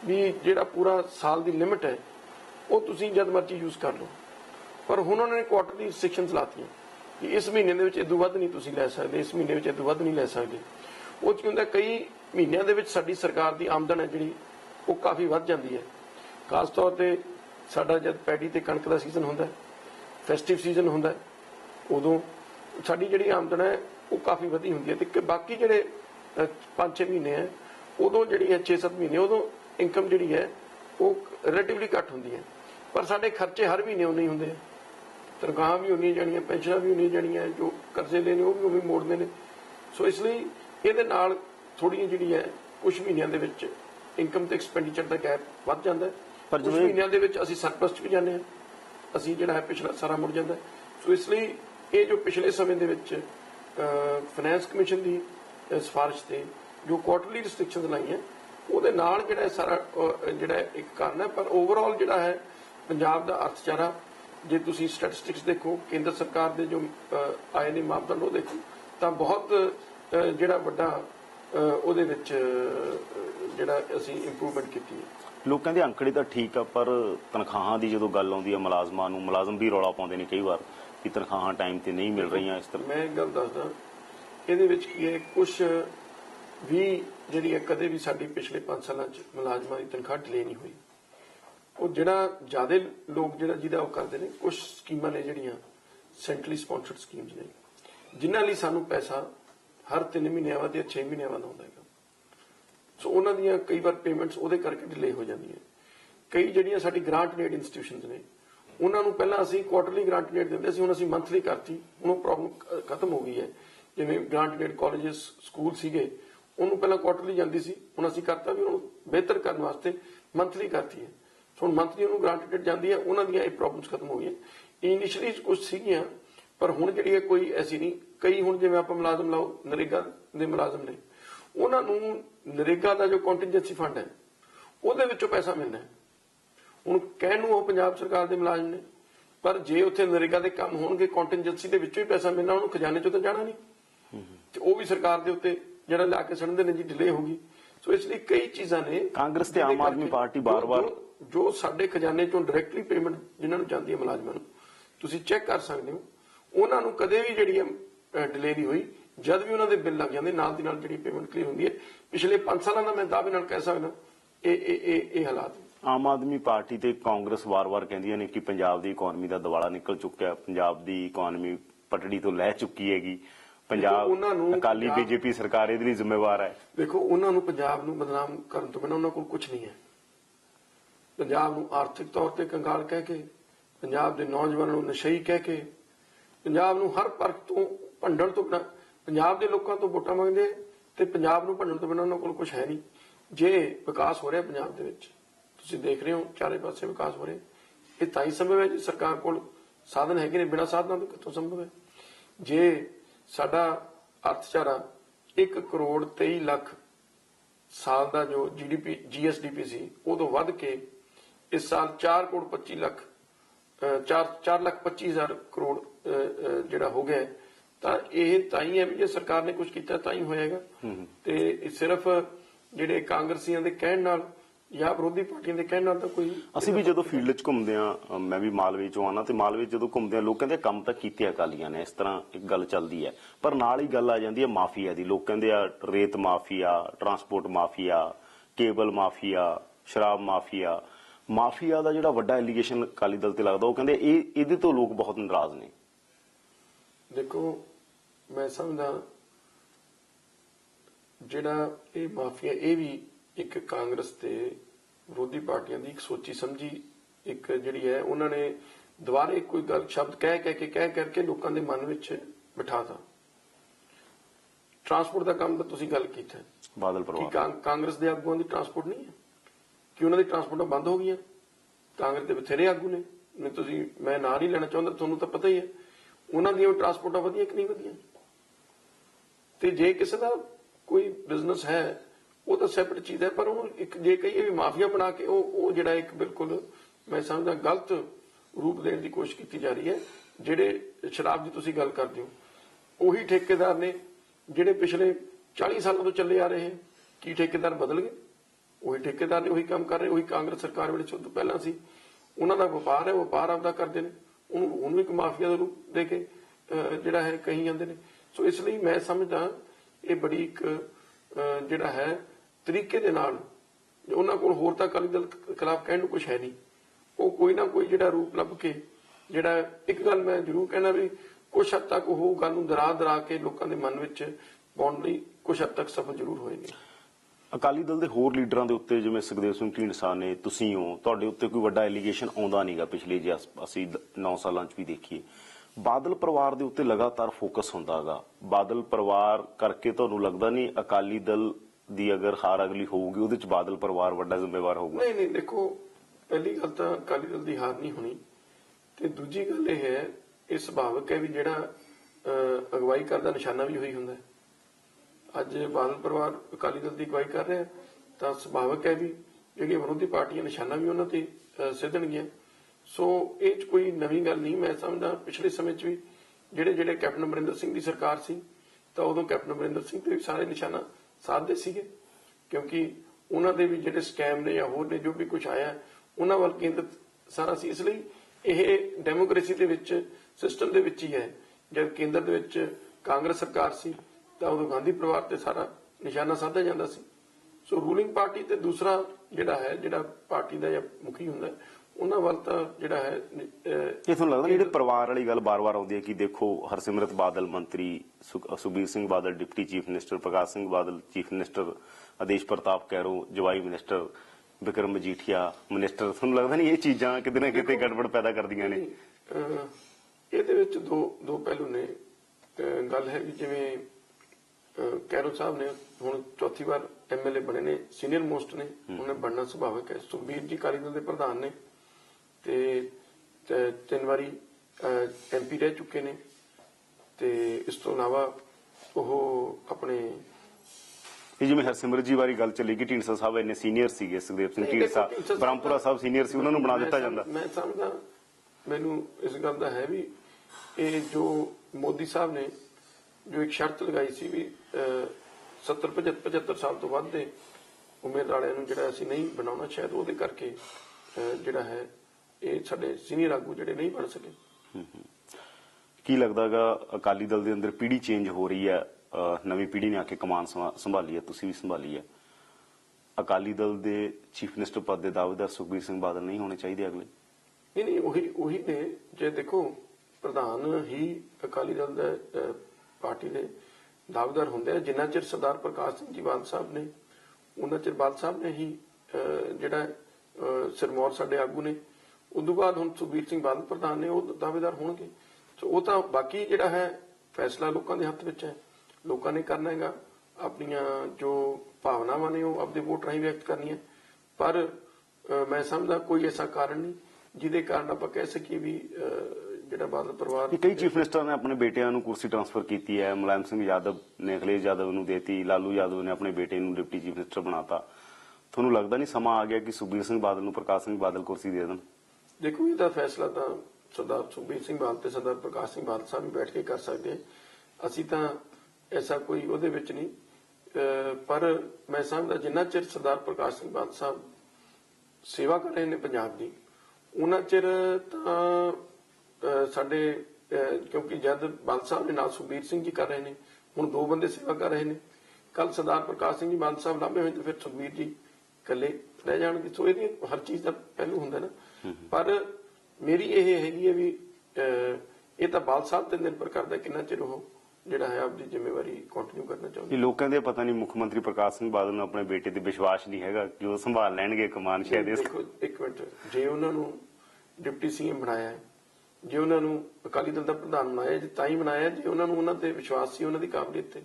ਵੀ ਜਿਹੜਾ ਪੂਰਾ ਸਾਲ ਦੀ ਲਿਮਿਟ ਹੈ, ਉਹ ਤੁਸੀਂ ਜਦ ਮਰਜ਼ੀ ਯੂਜ਼ ਕਰ ਲਓ। ਪਰ ਹੁਣ ਉਹਨਾਂ ਨੇ ਕੁਆਟਰਲੀ ਰਿਸਟ੍ਰਿਕਸ਼ਨਸ ਲਾਤੀਆਂ ਕਿ ਇਸ ਮਹੀਨੇ ਦੇ ਵਿੱਚ ਇਦੋਂ ਵੱਧ ਨਹੀਂ ਤੁਸੀਂ ਲੈ ਸਕਦੇ, ਇਸ ਮਹੀਨੇ ਵਿੱਚ ਇਦੋਂ ਵੱਧ ਨਹੀਂ ਲੈ ਸਕਦੇ। ਉਹ ਚ ਕੀ ਹੁੰਦਾ, ਕਈ ਮਹੀਨਿਆਂ ਦੇ ਵਿੱਚ ਸਾਡੀ ਸਰਕਾਰ ਦੀ ਆਮਦਨ ਹੈ ਜਿਹੜੀ ਉਹ ਕਾਫੀ ਵੱਧ ਜਾਂਦੀ ਹੈ। ਖਾਸ ਤੌਰ ਤੇ ਸਾਡਾ ਜਦ ਪੈਡੀ ਤੇ ਕਣਕ ਦਾ ਸੀਜ਼ਨ ਹੁੰਦਾ ਹੈ ਫੈਸਟਿਵ ਸੀਜ਼ਨ ਹੁੰਦਾ ਹੈ, ਉਦੋਂ ਸਾਡੀ ਜਿਹੜੀ ਆਮਦਨ ਹੈ, ਉਹ ਕਾਫੀ ਵਧੀ ਹੁੰਦੀ ਹੈ। ਤੇ ਬਾਕੀ ਜਿਹੜੇ 5-6 ਮਹੀਨੇ ਹੈ, ਉਦੋਂ ਜਿਹੜੀ ਹੈ 6-7 ਮਹੀਨੇ, ਉਦੋਂ ਇਨਕਮ ਜਿਹੜੀ ਹੈ, ਉਹ ਰਿਲੇਟਿਵਲੀ ਘੱਟ ਹੁੰਦੀ ਹੈ। ਪਰ ਸਾਡੇ ਖਰਚੇ ਹਰ ਮਹੀਨੇ ਉਨੇ ਹੀ ਹੁੰਦੇ ਆ ਤਨਖਾਹਾਂ ਵੀ ਉਨੀਆਂ ਜਾਣੀਆਂ, ਪੈਨਸ਼ਨਾਂ ਵੀ ਉਨੀਆਂ ਜਾਣੀਆਂ, ਜੋ ਕਰਜ਼ੇ ਲਏ ਨੇ ਉਹ ਵੀ ਉਵੇਂ ਹੀ ਮੋੜਨੇ ਨੇ। ਸੋ ਇਸ ਲਈ ਇਹਦੇ ਨਾਲ ਥੋੜੀ ਜਿਹੜੀ ਹੈ ਕੁਝ ਮਹੀਨਿਆਂ ਦੇ ਵਿੱਚ ਇਨਕਮ ਤੇ ਐਕਸਪੈਂਡੀਚਰ ਦਾ ਗੈਪ ਵੱਧ ਜਾਂਦਾ ਹੈ। ਪਰ ਜਿਵੇਂ- ਮਹੀਨਿਆਂ ਦੇ ਵਿੱਚ ਅਸੀਂ ਸਰਪਲਸ ਚ ਵੀ ਜਾਂਦੇ ਹਾਂ। ਅਸੀਂ ਜਿਹੜਾ ਹੈ ਪਿਛਲਾ ਸਾਰਾ ਮੁੜ ਜਾਂਦਾ। ਸੋ ਇਸ ਲਈ ਇਹ ਜੋ ਪਿਛਲੇ ਸਮੇਂ ਦੇ ਵਿੱਚ ਫਾਈਨੈਂਸ ਕਮਿਸ਼ਨ ਦੀ ਸਿਫਾਰਿਸ਼ ਤੇ ਜੋ ਕੁਆਟਰਲੀ ਰਿਸਟ੍ਰਿਕਸ਼ਨਸ ਲਾਈਆਂ ਉਹਦੇ ਨਾਲ ਜਿਹੜਾ ਸਾਰਾ ਜਿਹੜਾ ਇੱਕ ਕਾਰਨ ਹੈ। ਪਰ ਓਵਰਆਲ ਜਿਹੜਾ ਹੈ ਪੰਜਾਬ ਦਾ ਅਰਥਚਾਰਾ ਜੇ ਤੁਸੀਂ ਸਟੈਟਿਸਟਿਕਸ ਦੇਖੋ ਕੇਂਦਰ ਸਰਕਾਰ ਦੇ ਜੋ ਆਏ ਨੇ ਮਾਪਦੰਡ ਉਹ ਦੇਖੋ ਤਾਂ ਬਹੁਤ ਜਿਹੜਾ ਵੱਡਾ ਉਹਦੇ ਵਿੱਚ ਜਿਹੜਾ ਅਸੀਂ ਇੰਪਰੂਵਮੈਂਟ ਕੀਤੀ ਹੈ। ਲੋਕਾਂ ਦੇ ਅੰਕੜੇ ਤਾਂ ਠੀਕ ਆ ਪਰ ਤਨਖਾਹਾਂ ਦੀ ਜਦੋਂ ਗੱਲ ਆਉਂਦੀ ਹੈ ਮੁਲਾਜ਼ਮਾਂ ਨੂੰ ਮੁਲਾਜ਼ਮ ਵੀ ਰੌਲਾ ਪਾਉਂਦੇ ਨੇ ਕਈ ਵਾਰ ਕਿ ਤਨਖਾਹਾਂ ਟਾਈਮ ਤੇ ਨਹੀਂ ਮਿਲ ਰਹੀਆਂ ਇਸ ਤਰ੍ਹਾਂ। ਮੈਂ ਇੱਕ ਗੱਲ ਦੱਸਦਾ ਇਹਦੇ ਵਿੱਚ ਕੀ ਹੈ ਕੁਝ ਵੀ ਜਿਹੜੀ ਹੈ ਕਦੇ ਵੀ ਸਾਡੀ ਪਿਛਲੇ 5 ਸਾਲਾਂ ਚ ਮੁਲਾਜ਼ਮਾਂ ਦੀ ਤਨਖਾਹ ਡਿਲੇ ਨਹੀਂ ਹੋਈ। ਉਹ ਜਿਹੜਾ ਜ਼ਿਆਦਾ ਲੋਕ ਜਿਹੜਾ ਜਿਹਦਾ ਉਹ ਕਰਦੇ ਨੇ ਕੁਝ ਸਕੀਮਾਂ ਨੇ ਜਿਹੜੀਆਂ ਸੈਂਟਰਲੀ ਸਪਾਂਸਰਡ ਸਕੀਮਸ ਨੇ ਜਿਨ੍ਹਾਂ ਲਈ ਸਾਨੂੰ ਪੈਸਾ ਹਰ 3 ਮਹੀਨਿਆਂ ਬਾਅਦ ਜਾਂ 6 ਮਹੀਨਿਆਂ ਬਾਅਦ ਆਉਂਦਾ ਹੈਗਾ। ਸੋ ਉਹਨਾਂ ਦੀਆਂ ਕਈ ਵਾਰ ਪੇਮੈਂਟਸ ਉਹਦੇ ਕਰਕੇ ਡਿਲੇ ਹੋ ਜਾਂਦੀਆਂ। ਕਈ ਜਿਹੜੀਆਂ ਸਾਡੀ ਗ੍ਰਾਂਟ ਨੇਡ ਇੰਸਟੀਟਿਊਸ਼ਨਸ ਨੇ, ਉਹਨਾਂ ਨੂੰ ਪਹਿਲਾਂ ਅਸੀਂ ਕੁਆਟਰਲੀ ਗ੍ਰਾਂਟ ਨੇਡ ਦਿੰਦੇ ਸੀ, ਹੁਣ ਅਸੀਂ ਮੰਥਲੀ ਕਰਤੀ, ਹੁਣ ਉਹ ਪ੍ਰੋਬਲਮ ਖਤਮ ਹੋ ਗਈ ਹੈ। ਜਿਵੇਂ ਗ੍ਰਾਂਟਡ ਕਾਲਜਸ ਸਕੂਲ ਸੀਗੇ, ਉਹਨੂੰ ਪਹਿਲਾਂ ਕੁਆਟਰਲੀ ਜਾਂਦੀ ਸੀ, ਹੁਣ ਅਸੀਂ ਕਰਤਾ ਵੀ ਉਹਨੂੰ ਬਿਹਤਰ ਕਰਨ ਵਾਸਤੇ ਮੰਥਲੀ ਕਰਤੀ ਹੈ। ਹੁਣ ਮੰਥਲੀ ਉਹਨੂੰ ਗ੍ਰਾਂਟਡ ਜਾਂਦੀ ਹੈ, ਉਹਨਾਂ ਦੀਆਂ ਇਹ ਪ੍ਰੋਬਲਮਸ ਖਤਮ ਹੋ ਗਈਆਂ। ਇਨੀਸ਼ੀਅਲੀ ਕੁਝ ਸੀਗੀਆਂ ਪਰ ਹੁਣ ਜਿਹੜੀ ਹੈ ਕੋਈ ਐਸੀ ਨਹੀਂ ਕਈ ਹੁਣ ਜਿਵੇਂ ਆਪਾਂ ਮੁਲਾਜ਼ਮ ਲਾਓ ਨਰੇਗਾ ਦੇ ਮੁਲਾਜ਼ਮ ਨੇ ਉਹਨਾਂ ਨੂੰ ਨਰੇਗਾ ਦਾ ਜੋ ਕੰਟੀਨਜੈਂਸੀ ਫੰਡ ਹੈ ਉਹਦੇ ਵਿੱਚੋਂ ਪੈਸਾ ਮਿਲਣਾ ਹੈ। ਹੁਣ ਕਹਿਣ ਨੂੰ ਉਹ ਪੰਜਾਬ ਸਰਕਾਰ ਦੇ ਮੁਲਾਜ਼ਮ ਨੇ ਪਰ ਜੇ ਉੱਥੇ ਨਰੇਗਾ ਦੇ ਕੰਮ ਹੋਣਗੇ ਕੰਟੀਨਜੈਂਸੀ ਦੇ ਵਿੱਚੋਂ ਹੀ ਪੈਸਾ ਮਿਲਣਾ ਉਹਨੂੰ ਖਜ਼ਾਨੇ ਚੋਂ ਤਾਂ ਜਾਣਾ ਨਹੀਂ। ਤੇ ਉਹ ਵੀ ਸਰਕਾਰ ਦੇ ਉੱਤੇ ਜਿਹੜਾ ਲਾ ਕੇ ਸੜਦੇ ਨੇ ਜੀ ਡਿਲੇ ਹੋਗੀ ਸੋ ਇਸ ਲਈ ਕਈ ਚੀਜ਼ਾਂ ਨੇ ਕਾਂਗਰਸ ਤੇ ਆਮ ਆਦਮੀ ਪਾਰਟੀ ਬਾਰ-ਬਾਰ- ਜੋ ਸਾਡੇ ਖਜ਼ਾਨੇ ਚੋਂ ਡਾਇਰੈਕਟਲੀ ਪੇਮੈਂਟ ਜਿਨ੍ਹਾਂ ਨੂੰ ਜਾਂਦੀ ਹੈ ਮੁਲਾਜ਼ਮਾਂ ਨੂੰ ਤੁਸੀਂ ਚੈੱਕ ਕਰ ਸਕਦੇ ਹੋ। ਉਹਨਾਂ ਨੂੰ ਕਦੇ ਵੀ ਜਿਹੜੀ ਹੈ ਡਿਲੇ ਨਹੀਂ ਹੋਈ। ਜਦ ਵੀ ਉਹਨਾਂ ਦੇ ਬਿੱਲ ਲੱਗ ਜਾਂਦੇ ਨਾਲ ਦੀ ਨਾਲ ਜਿਹੜੀ ਪੇਮੈਂਟ ਕਲੀਅਰ ਹੁੰਦੀ ਹੈ। ਪਿਛਲੇ 5 ਸਾਲਾਂ ਦਾ ਮੈਂ ਦਾਅਵੇ ਨਾਲ ਕਹਿ ਸਕਦਾ ਇਹ ਇਹ ਇਹ ਇਹ ਹਾਲਾਤ ਆਮ ਆਦਮੀ ਪਾਰਟੀ ਤੇ ਕਾਂਗਰਸ ਵਾਰ-ਵਾਰ ਕਹਿੰਦੀਆਂ ਨੇ ਕਿ ਪੰਜਾਬ ਦੀ ਇਕਨੋਮੀ ਦਾ ਦਿਵਾਲਾ ਨਿਕਲ ਚੁੱਕਿਆ ਪੰਜਾਬ ਦੀ ਇਕਨੋਮੀ ਪਟੜੀ ਤੋਂ ਲੈ ਚੁੱਕੀ ਹੈਗੀ। ਪੰਜਾਬ ਉਹਨਾਂ ਨੂੰ ਅਕਾਲੀ ਬੀਜੇਪੀ ਸਰਕਾਰ ਇਹਦੇ ਲਈ ਜ਼ਿੰਮੇਵਾਰ ਹੈ। ਦੇਖੋ ਉਹਨਾਂ ਨੂੰ ਪੰਜਾਬ ਨੂੰ ਬਦਨਾਮ ਕਰਨ ਤੋਂ ਬਿਨਾਂ ਉਹਨਾਂ ਕੋਲ ਕੁਝ ਨਹੀਂ ਹੈ। ਪੰਜਾਬ ਨੂੰ ਆਰਥਿਕ ਤੌਰ ਤੇ ਕੰਗਾਲ ਕਹਿ ਕੇ ਪੰਜਾਬ ਦੇ ਨੌਜਵਾਨਾਂ ਨੂੰ ਨਸ਼ਈ ਕਹਿ ਕੇ ਪੰਜਾਬ ਨੂੰ ਹਰ ਪਰਖ ਤੋਂ ਭੰਡਣ ਤੋਂ ਬਿਨਾਂ, ਪੰਜਾਬ ਦੇ ਲੋਕਾਂ ਤੋਂ ਵੋਟਾਂ ਮੰਗਦੇ ਤੇ ਪੰਜਾਬ ਨੂੰ ਭੰਡਣ ਤੋਂ ਬਿਨਾਂ ਉਹਨਾਂ ਕੋਲ ਕੁਝ ਹੈ ਨਹੀਂ। ਜੇ ਵਿਕਾਸ ਹੋ ਰਿਹਾ ਪੰਜਾਬ ਦੇ ਵਿੱਚ, ਤੁਸੀਂ ਦੇਖ ਰਹੇ ਹੋ ਚਾਰੇ ਪਾਸੇ ਵਿਕਾਸ ਹੋ ਰਿਹਾ। ਇਹ ਤਾਂ ਹੀ ਸੰਭਵ ਹੈ ਜੀ ਸਰਕਾਰ ਕੋਲ ਸਾਧਨ ਹੈਗੇ ਨੇ, ਬਿਨਾਂ ਸਾਧਨਾਂ ਤੋਂ ਕਿੱਥੋਂ ਸੰਭਵ ਹੈ? ਜੇ ਸਾਡਾ ਅਰਥਚਾਰਾ 1 ਕਰੋੜ 23 ਲੱਖ ਸਾਲ ਦਾ ਜੋ ਜੀਡੀਪੀ ਜੀਐਸਡੀਪੀ ਸੀ ਉਹ ਤੋਂ ਵੱਧ ਕੇ ਇਸ ਸਾਲ 4 ਕਰੋੜ 25 ਲੱਖ 4 4 ਲੱਖ 25 ਹਜ਼ਾਰ ਕਰੋੜ ਜਿਹੜਾ ਹੋ ਗਿਆ ਤਾਂ ਇਹ ਤਾਂ ਹੀ ਹੈ ਵੀ ਜੇ ਸਰਕਾਰ ਨੇ ਕੁਝ ਕੀਤਾ ਤਾਂ ਹੀ ਹੋਏਗਾ। ਤੇ ਸਿਰਫ ਜਿਹੜੇ ਕਾਂਗਰਸੀਆਂ ਦੇ ਕਹਿਣ ਨਾਲ ਜਾਂ ਵਿਰੋਧੀ ਪਾਰਟੀਆਂ ਦੇ ਕਹਿਣ ਨਾਲ ਤਾਂ ਕੋਈ ਅਸੀਂ ਵੀ ਜਦੋਂ ਫੀਲਡ 'ਚ ਘੁੰਮਦੇ ਆ ਮੈਂ ਵੀ ਮਾਲਵੇ 'ਚੋਂ ਆਣਾ ਤੇ ਮਾਲਵੇ ਜਦੋਂ ਘੁੰਮਦੇ ਆ ਲੋਕ ਕਹਿੰਦੇ ਕੰਮ ਤਾਂ ਕੀਤੇ ਅਕਾਲੀਆਂ ਨੇ ਇਸ ਤਰ੍ਹਾਂ ਇੱਕ ਗੱਲ ਚੱਲਦੀ ਹੈ। ਪਰ ਨਾਲ ਹੀ ਗੱਲ ਆ ਜਾਂਦੀ ਹੈ ਮਾਫੀਆ ਦੀ। ਲੋਕ ਕਹਿੰਦੇ ਆ ਰੇਤ mafia transport mafia cable mafia ਸ਼ਰਾਬ ਮਾਫੀਆ। ਮਾਫੀਆ ਦਾ ਜਿਹੜਾ ਵੱਡਾ ਐਲੀਗੇਸ਼ਨ ਅਕਾਲੀ ਦਲ ਤੇ ਲੱਗਦਾ ਉਹ ਕਹਿੰਦੇ ਇਹ ਇਹਦੇ ਤੋਂ ਲੋਕ ਬਹੁਤ ਨਾਰਾਜ਼ ਨੇ। ਦੇਖੋ ਮੈਂ ਸਮਝਦਾ ਜਿਹੜਾ ਇਹ ਮਾਫੀਆ ਇਹ ਵੀ ਇੱਕ ਕਾਂਗਰਸ ਤੇ ਵਿਰੋਧੀ ਪਾਰਟੀਆਂ ਦੀ ਇੱਕ ਸੋਚੀ ਸਮਝੀ ਇੱਕ ਜਿਹੜੀ ਹੈ ਉਹਨਾਂ ਨੇ ਦੁਬਾਰੇ ਕੋਈ ਗੱਲ ਸ਼ਬਦ ਕਹਿ ਕਹਿ ਕੇ ਕਹਿ ਕਰਕੇ ਲੋਕਾਂ ਦੇ ਮਨ ਵਿੱਚ ਬਿਠਾਤਾ ਟਰਾਂਸਪੋਰਟ ਦਾ ਕੰਮ ਤਾਂ ਤੁਸੀਂ ਗੱਲ ਕੀਤਾ। ਬਾਦਲ ਕਿ ਪਰਿਵਾਰ। ਕਾਂ- ਕਾਂਗਰਸ ਦੇ ਆਗੂਆਂ ਦੀ ਟਰਾਂਸਪੋਰਟ ਨਹੀਂ ਹੈ? ਕਿ ਉਹਨਾਂ ਦੀ ਟਰਾਂਸਪੋਰਟਾਂ ਬੰਦ ਹੋ ਗਈਆਂ? ਕਾਂਗਰਸ ਦੇ ਬਥੇਰੇ ਆਗੂ ਨੇ। ਨਹੀਂ ਤੁਸੀਂ ਮੈਂ ਨਾਂ ਨਹੀਂ ਲੈਣਾ ਚਾਹੁੰਦਾ ਤੁਹਾਨੂੰ ਤਾਂ ਪਤਾ ਹੀ ਹੈ। ਉਹਨਾਂ ਦੀਆਂ ਟਰਾਂਸਪੋਰਟਾਂ ਵਧੀਆ ਕਿ ਨਹੀਂ ਵਧੀਆ? ਤੇ ਜੇ ਕਿਸੇ ਦਾ ਕੋਈ ਬਿਜ਼ਨਸ ਹੈ, ਉਹ ਤਾਂ ਸੈਪਰੇਟ ਚੀਜ਼ ਹੈ, ਪਰ ਉਹਨੂੰ ਇੱਕ ਜੇ ਕਹੀਏ ਵੀ ਮਾਫੀਆ ਬਣਾ ਕੇ ਉਹ ਉਹ ਜਿਹੜਾ ਇੱਕ ਬਿਲਕੁਲ ਮੈਂ ਸਮਝਦਾ ਗਲਤ ਰੂਪ ਦੇਣ ਦੀ ਕੋਸ਼ਿਸ਼ ਕੀਤੀ ਜਾ ਰਹੀ ਹੈ, ਜਿਹੜੇ ਸ਼ਰਾਬ ਦੀ ਤੁਸੀਂ ਗੱਲ ਕਰਦੇ ਹੋ, ਉਹੀ ਠੇਕੇਦਾਰ ਨੇ ਜਿਹੜੇ ਪਿਛਲੇ 40 ਸਾਲਾਂ ਤੋਂ ਚੱਲੇ ਆ ਰਹੇ ਕੀ ਠੇਕੇਦਾਰ ਬਦਲ ਗਏ? ਉਹੀ ਠੇਕੇਦਾਰ ਨੇ ਉਹੀ ਕੰਮ ਕਰ ਰਹੇ, ਉਹੀ ਕਾਂਗਰਸ ਸਰਕਾਰ ਵੇਲੇ ਤੋਂ ਪਹਿਲਾਂ ਸੀ, ਉਹਨਾਂ ਦਾ ਵਪਾਰ ਹੈ, ਵਪਾਰ ਆਪਦਾ ਕਰਦੇ ਨੇ। ਉਹਨੂੰ ਉਹਨੂੰ ਇੱਕ ਮਾਫੀਆ ਦਾ ਰੂਪ ਦੇ ਕੇ ਜਿਹੜਾ ਹੈ, ਕਹੀ ਜਾਂਦੇ ਨੇ। ਸੋ ਇਸ ਲਈ ਮੈਂ ਸਮਝਦਾ, ਇਹ ਬੜੀ ਇੱਕ ਜਿਹੜਾ ਹੈ, ਤਰੀਕੇ ਦੇ ਨਾਲ, ਉਹਨਾਂ ਕੋਲ ਹੋਰ ਤਾਂ ਅਕਾਲੀ ਦਲ ਖਿਲਾਫ ਕਹਿਣ ਨੂੰ ਕੁਝ ਹੈ ਨਹੀਂ। ਉਹ ਕੋਈ ਨਾ ਕੋਈ ਜਿਹੜਾ ਰੂਪ ਲੱਭ ਕੇ, ਜਿਹੜਾ ਇੱਕ ਗੱਲ ਮੈਂ ਜ਼ਰੂਰ ਕਹਿਣਾ ਵੀ ਕੁਝ ਹੱਦ ਤੱਕ ਉਹ ਗੱਲ ਨੂੰ ਦਰਾ ਦਰਾ ਕੇ ਲੋਕਾਂ ਦੇ ਮਨ ਵਿੱਚ ਪਾਉਣ ਲਈ ਕੁਝ ਹੱਦ ਤੱਕ ਸਫਲ ਜ਼ਰੂਰ ਹੋਏ ਨੇ। ਅਕਾਲੀ ਦਲ ਦੇ ਹੋਰ ਲੀਡਰਾਂ ਦੇ ਉੱਤੇ ਜਿਵੇਂ ਸੁਖਦੇਵ ਸਿੰਘ ਢੀਂਡਸਾ ਨੇ, ਤੁਸੀਂ ਹੋ, ਤੁਹਾਡੇ ਉੱਤੇ ਕੋਈ ਵੱਡਾ ਐਲੀਗੇਸ਼ਨ ਆਉਂਦਾ ਨਹੀਂਗਾ ਪਿਛਲੇ ਜੇ ਅਸੀਂ 9 ਸਾਲਾਂ 'ਚ ਵੀ ਦੇਖੀਏ। ਬਾਦਲ ਪਰਿਵਾਰ ਦੇ ਉੱਤੇ ਲਗਾਤਾਰ ਫੋਕਸ ਹੁੰਦਾਗਾ। ਬਾਦਲ ਪਰਿਵਾਰ ਕਰਕੇ ਤੁਹਾਨੂੰ ਲੱਗਦਾ ਨਹੀਂ ਅਕਾਲੀ ਦਲ ਦੀ ਅਗਰ ਹਾਰ ਅਗਲੀ ਹੋਊਗੀ, ਉਹਦੇ 'ਚ ਬਾਦਲ ਪਰਿਵਾਰ ਵੱਡਾ ਜ਼ਿੰਮੇਵਾਰ ਹੋਊਗਾ? ਨਹੀਂ ਨਹੀਂ, ਦੇਖੋ, ਪਹਿਲੀ ਗੱਲ ਤਾਂ ਅਕਾਲੀ ਦਲ ਦੀ ਹਾਰ ਨਹੀਂ ਹੋਣੀ। ਤੇ ਦੂਜੀ ਗੱਲ ਇਹ ਹੈ, ਇਹ ਸੁਭਾਵਿਕ ਹੈ ਵੀ ਜਿਹੜਾ ਅਗਵਾਈ ਕਰਦਾ ਨਿਸ਼ਾਨਾ ਵੀ ਹੋਈ ਹੁੰਦਾ। ਹੈ ਅੱਜ ਬਾਦਲ ਪਰਿਵਾਰ ਅਕਾਲੀ ਦਲ ਦੀ ਅਗਵਾਈ ਕਰ ਰਿਹਾ ਤਾਂ ਸੁਭਾਵਕ ਹੈ ਵੀ ਜਿਹੜੀਆਂ ਵਿਰੋਧੀ ਪਾਰਟੀਆਂ ਨਿਸ਼ਾਨਾ ਵੀ ਉਹਨਾਂ ਤੇ ਅਹ, ਸਿੱਧਣਗੀਆਂ। ਸੋ ਇਹ 'ਚ ਕੋਈ ਨਵੀਂ ਗੱਲ ਨਹੀਂ ਮੈਂ ਸਮਝਦਾ ਪਿਛਲੇ ਸਮੇਂ 'ਚ ਵੀ ਜਿਹੜੇ ਜਿਹੜੇ ਕੈਪਟਨ ਅਮਰਿੰਦਰ ਸਿੰਘ ਦੀ ਸਰਕਾਰ ਸੀ ਤਾਂ ਉਦੋਂ ਕੈਪਟਨ ਅਮਰਿੰਦਰ ਸਿੰਘ ਤੇ ਸਾਰੇ ਨਿਸ਼ਾਨਾ ਸਾਧਦੇ ਸੀਗੇ ਕਿਉਂਕਿ ਉਹਨਾਂ ਦੇ ਵੀ ਜਿਹੜੇ ਸਕੈਮ ਨੇ ਜਾਂ ਹੋਰ ਨੇ ਜੋ ਵੀ ਕੁਝ ਆਇਆ ਉਹਨਾਂ ਵੱਲ ਕੇਂਦਰਿਤ ਸਾਰਾ ਸੀ। ਇਸ ਲਈ ਇਹ ਡੈਮੋਕ੍ਰੇਸੀ ਦੇ ਵਿੱਚ ਸਿਸਟਮ ਦੇ ਵਿੱਚ ਹੀ ਹੈ। ਜਦ ਕੇਂਦਰ ਦੇ ਵਿੱਚ ਕਾਂਗਰਸ ਸਰਕਾਰ ਸੀ ਤਾਂ ਉਦੋਂ ਗਾਂਧੀ ਪਰਿਵਾਰ ਤੇ ਸਾਰਾ ਨਿਸ਼ਾਨਾ ਸਾਧਿਆ ਜਾਂਦਾ ਸੀ। ਸੋ ਰੂਲਿੰਗ ਪਾਰਟੀ ਤੇ ਦੂਸਰਾ ਜਿਹੜਾ ਹੈ ਜਿਹੜਾ ਪਾਰਟੀ ਦਾ ਜਾਂ ਮੁਖੀ ਹੁੰਦਾ ਉਹਨਾਂ ਵੱਲ ਤਾਂ ਜਿਹੜਾ ਹੈ ਇਹ ਤੁਹਾਨੂੰ ਲੱਗਦਾ ਜਿਹੜੇ ਪਰਿਵਾਰ ਵਾਲੀ ਗੱਲ ਬਾਰ-ਬਾਰ ਆਉਂਦੀ ਹੈ ਕਿ ਦੇਖੋ ਹਰਸਿਮਰਤ ਬਾਦਲ ਮੰਤਰੀ Sukhbir Singh Badal deputy chief minister Parkash Singh Badal chief minister Adesh Partap Kairon ਜਵਾਈ ਮਿਨਿਸਟਰ ਵਿਕਰਮ ਮਜੀਠੀਆ ਮਿਨਿਸਟਰ ਤੁਹਾਨੂੰ ਲੱਗਦਾ ਨਹੀਂ ਇਹ ਚੀਜ਼ਾਂ ਕਿਤੇ ਨਾ ਕਿਤੇ ਗੜਬੜ ਪੈਦਾ ਕਰਦੀਆਂ ਨੇ? ਇਹਦੇ ਵਿੱਚ ਦੋ ਦੋ ਪਹਿਲੂ ਨੇ। ਗੱਲ ਹੈ ਵੀ ਜਿਵੇਂ ਕੈਰੋ ਸਾਹਿਬ ਨੇ ਹੁਣ ਚੌਥੀ ਵਾਰ ਐਮਐਲਏ ਬਣੇ ਨੇ ਸੀਨੀਅਰ ਮੋਸਟ ਨੇ ਉਹਨੇ ਬਣਨਾ ਸੁਭਾਵਿਕ ਹੈ। ਸੁਖਬੀਰ ਜੀ ਅਕਾਲੀ ਦਲ ਦੇ ਪ੍ਰਧਾਨ ਨੇ ਤੇ ਤਿੰਨ ਵਾਰੀ ਐਮਪੀ ਰਹਿ ਚੁੱਕੇ ਨੇ ਤੇ ਇਸ ਤੋਂ ਇਲਾਵਾ ਉਹ ਆਪਣੇ ਇਹ ਜਿਵੇਂ ਹਰਸਿਮਰਤ ਜੀ ਬਾਰੇ ਗੱਲ ਚੱਲੀ ਕਿ ਢੀਂਡਸਾ ਸਾਹਿਬ ਇੰਨੇ ਸੀਨੀਅਰ ਸੀਗੇ ਸੁਖਦੇਵ ਸਿੰਘ ਢੀਂਡਸਾ ਬ੍ਰਹਮਪੁਰਾ ਸਾਹਿਬ ਸੀਨੀਅਰ ਸੀ ਉਹਨਾਂ ਨੂੰ ਬਣਾ ਦਿੱਤਾ ਜਾਂਦਾ। ਮੈਂ ਸਮਝਦਾ ਮੈਨੂੰ ਇਸ ਗੱਲ ਦਾ ਹੈ ਵੀ ਇਹ ਜੋ ਮੋਦੀ ਸਾਹਿਬ ਨੇ ਜੋ ਇੱਕ ਸ਼ਰਤ ਲਗਾਈ ਸੀ ਵੀ 70 75 ਸਾਲ ਤੋਂ ਵੱਧ ਦੇ ਉਮਰ ਵਾਲਿਆਂ ਨੂੰ ਜਿਹੜਾ ਅਸੀਂ ਨਹੀਂ ਬਣਾਉਣਾ ਸ਼ਾਇਦ ਉਹਦੇ ਕਰਕੇ ਜਿਹੜਾ ਹੈ ਇਹ ਸਾਡੇ ਸੀਨੀਅਰ ਆਗੂ ਜਿਹੜੇ ਨਹੀਂ ਬਣ ਸਕੇ। ਕੀ ਲੱਗਦਾਗਾ ਅਕਾਲੀ ਦਲ ਦੇ ਅੰਦਰ ਪੀੜ੍ਹੀ ਚੇਂਜ ਹੋ ਰਹੀ ਹੈ? ਨਵੀਂ ਪੀੜ੍ਹੀ ਨੇ ਆ ਕੇ ਕਮਾਨ ਸੰਭਾ- ਸੰਭਾਲੀ ਹੈ ਤੁਸੀਂ ਵੀ ਸੰਭਾਲੀ ਹੈ। ਅਕਾਲੀ ਦਲ ਦੇ ਚੀਫ ਮਿਨਿਸਟਰ ਪਦ ਦੇ ਦਾਅਵੇਦਾਰ ਸੁਖਬੀਰ ਸਿੰਘ ਬਾਦਲ ਨਹੀਂ ਹੋਣੇ ਚਾਹੀਦੇ ਅਗਲੇ? ਨਹੀਂ ਨਹੀਂ ਉਹੀ ਉਹੀ ਨੇ ਜੇ ਦੇਖੋ ਪ੍ਰਧਾਨ ਹੀ ਅਕਾਲੀ ਦਲ ਦੇ ਪਾਰਟੀ ਦੇ ਦਾਅਵੇਦਾਰ ਹੁੰਦੇ ਆ। ਜਿੰਨਾ ਚਿਰ ਸਰਦਾਰ ਪ੍ਰਕਾਸ਼ ਸਿੰਘ ਜੀ ਬਾਦਲ ਸਾਹਿਬ ਨੇ ਉਹਨਾਂ ਚਿਰ ਬਾਦਲ ਸਾਹਿਬ ਨੇ ਹੀ ਜਿਹੜਾ ਸਿਰਮੌਰ ਸਾਡੇ ਆਗੂ ਨੇ, ਉਦੋਂ ਬਾਅਦ ਹੁਣ ਸੁਖਬੀਰ ਸਿੰਘ ਬਾਦਲ ਪ੍ਰਧਾਨ ਨੇ, ਉਹ ਦਾਅਵੇਦਾਰ ਹੋਣਗੇ। ਸੋ ਉਹ ਤਾਂ ਬਾਕੀ ਜਿਹੜਾ ਹੈ, ਫੈਸਲਾ ਲੋਕਾਂ ਦੇ ਹੱਥ ਵਿੱਚ ਹੈ। ਲੋਕਾਂ ਨੇ ਕਰਨਾ ਹੈਗਾ, ਆਪਣੀਆਂ ਜੋ ਭਾਵਨਾਵਾਂ ਨੇ, ਉਹ ਆਪਣੇ ਵੋਟ ਰਾਹੀਂ ਵਿਅਕਤ ਕਰਨੀਆਂ। ਪਰ ਮੈਂ ਸਮਝਦਾ ਕੋਈ ਐਸਾ ਕਾਰਨ ਨਹੀਂ, ਜਿਹਦੇ ਕਾਰਨ ਆਪਾਂ ਕਹਿ ਸਕੀਏ ਵੀ ਜਿਹੜਾ ਬਾਦਲ ਪਰਿਵਾਰ ਕਿ ਕਈ ਚੀਫ ਮਿਨਿਸਟਰਾਂ ਨੇ ਆਪਣੇ ਬੇਟਿਆਂ ਨੂੰ ਕੁਰਸੀ ਟ੍ਰਾਂਸਫਰ ਕੀਤੀ ਹੈ। ਮੁਲਾਇਮ ਸਿੰਘ ਯਾਦਵ ਨੇ ਅਖਿਲੇਸ਼ ਯਾਦਵ ਨੂੰ ਦੇਤੀ ਲਾਲੂ ਯਾਦਵ ਨੇ ਆਪਣੇ ਬੇਟੇ ਨੂੰ ਡਿਪਟੀ ਚੀਫ ਮਿਨਿਸਟਰ ਬਣਾਤਾ। ਤੁਹਾਨੂੰ ਲੱਗਦਾ ਨਹੀਂ ਸਮਾਂ ਆ ਗਿਆ ਕਿ ਸੁਖਬੀਰ ਸਿੰਘ ਬਾਦਲ ਨੂੰ ਪ੍ਰਕਾਸ਼ ਸਿੰਘ ਬਾਦਲ ਕੁਰਸੀ ਦੇ ਦੇਣ? ਦੇਖੋ ਇਹਦਾ ਫੈਸਲਾ ਤਾਂ ਸਰਦਾਰ ਸੁਖਬੀਰ ਸਿੰਘ ਬਾਦਲ ਤੇ ਸਰਦਾਰ ਪ੍ਰਕਾਸ਼ ਸਿੰਘ ਬਾਦਲ ਸਾਹਿਬ ਵੀ ਬੈਠ ਕੇ ਕਰ ਸਕਦੇ ਅਸੀਂ ਤਾਂ ਐਸਾ ਕੋਈ ਉਹਦੇ ਵਿੱਚ ਨਹੀਂ। ਪਰ ਮੈਂ ਸਮਝਦਾ ਜਿੰਨਾ ਚਿਰ ਸਰਦਾਰ ਪ੍ਰਕਾਸ਼ ਸਿੰਘ ਬਾਦਲ ਸਾਹਿਬ ਸੇਵਾ ਕਰ ਰਹੇ ਨੇ ਪੰਜਾਬ ਦੀ ਉਹਨਾਂ ਚਿਰ ਤਾਂ ਸਾਡੇ ਕਿਉਂਕਿ ਜਦ ਬਾਦਲ ਸਾਹਿਬ ਦੇ ਨਾਲ ਸੁਖਬੀਰ ਸਿੰਘ ਜੀ ਕਰ ਰਹੇ ਨੇ ਹੁਣ ਦੋ ਬੰਦੇ ਸੇਵਾ ਕਰ ਰਹੇ ਨੇ। ਕੱਲ ਸਰਦਾਰ ਪ੍ਰਕਾਸ਼ ਸਿੰਘ ਜੀ ਬਾਦਲ ਸਾਹਿਬ ਲਾਂਭੇ ਹੋਏ ਤੇ ਫਿਰ ਸੁਖਬੀਰ ਜੀ ਇਕੱਲੇ ਰਹਿ ਜਾਣਗੇ। ਸੋ ਇਹਦੀ ਹਰ ਚੀਜ਼ ਦਾ ਪਹਿਲੂ ਹੁੰਦਾ ਨਾ। ਪਰ ਮੇਰੀ ਇਹ ਹੈਗੀ ਹੈ ਵੀ ਇਹ ਤਾਂ ਬਾਦਲ ਸਾਹਿਬ ਤੇ ਨਿਰਭਰ ਕਰਦਾ ਕਿੰਨਾ ਚਿਰ ਉਹ ਜਿਹੜਾ ਹੈ ਆਪਦੀ ਜ਼ਿੰਮੇਵਾਰੀ ਕੰਟੀਨਿਊ ਕਰਨਾ ਚਾਹੁੰਦੇ। ਲੋਕਾਂ ਦੇ ਪਤਾ ਨਹੀਂ ਮੁੱਖ ਮੰਤਰੀ ਪ੍ਰਕਾਸ਼ ਸਿੰਘ ਬਾਦਲ ਨੂੰ ਆਪਣੇ ਬੇਟੇ ਤੇ ਵਿਸ਼ਵਾਸ ਨਹੀਂ ਹੈਗਾ ਕਿ ਉਹ ਸੰਭਾਲ ਲੈਣਗੇ ਕਮਾਨ ਸ਼ਾਇਦ ਇਸ ਦੇਖੋ ਇੱਕ ਮਿੰਟ। ਜੇ ਉਹਨਾਂ ਨੂੰ ਡਿਪਟੀ ਸੀਐਮ ਬਣਾਇਆ ਹੈ ਜੇ ਉਹਨਾਂ ਨੂੰ ਅਕਾਲੀ ਦਲ ਦਾ ਪ੍ਰਧਾਨ ਬਣਾਇਆ, ਜੇ ਤਾਂ ਹੀ ਬਣਾਇਆ, ਜੇ ਉਹਨਾਂ ਨੂੰ ਉਹਨਾਂ ਤੇ ਵਿਸ਼ਵਾਸ ਸੀ, ਉਹਨਾਂ ਦੀ ਕਾਬਲੀਅਤ ਤੇ।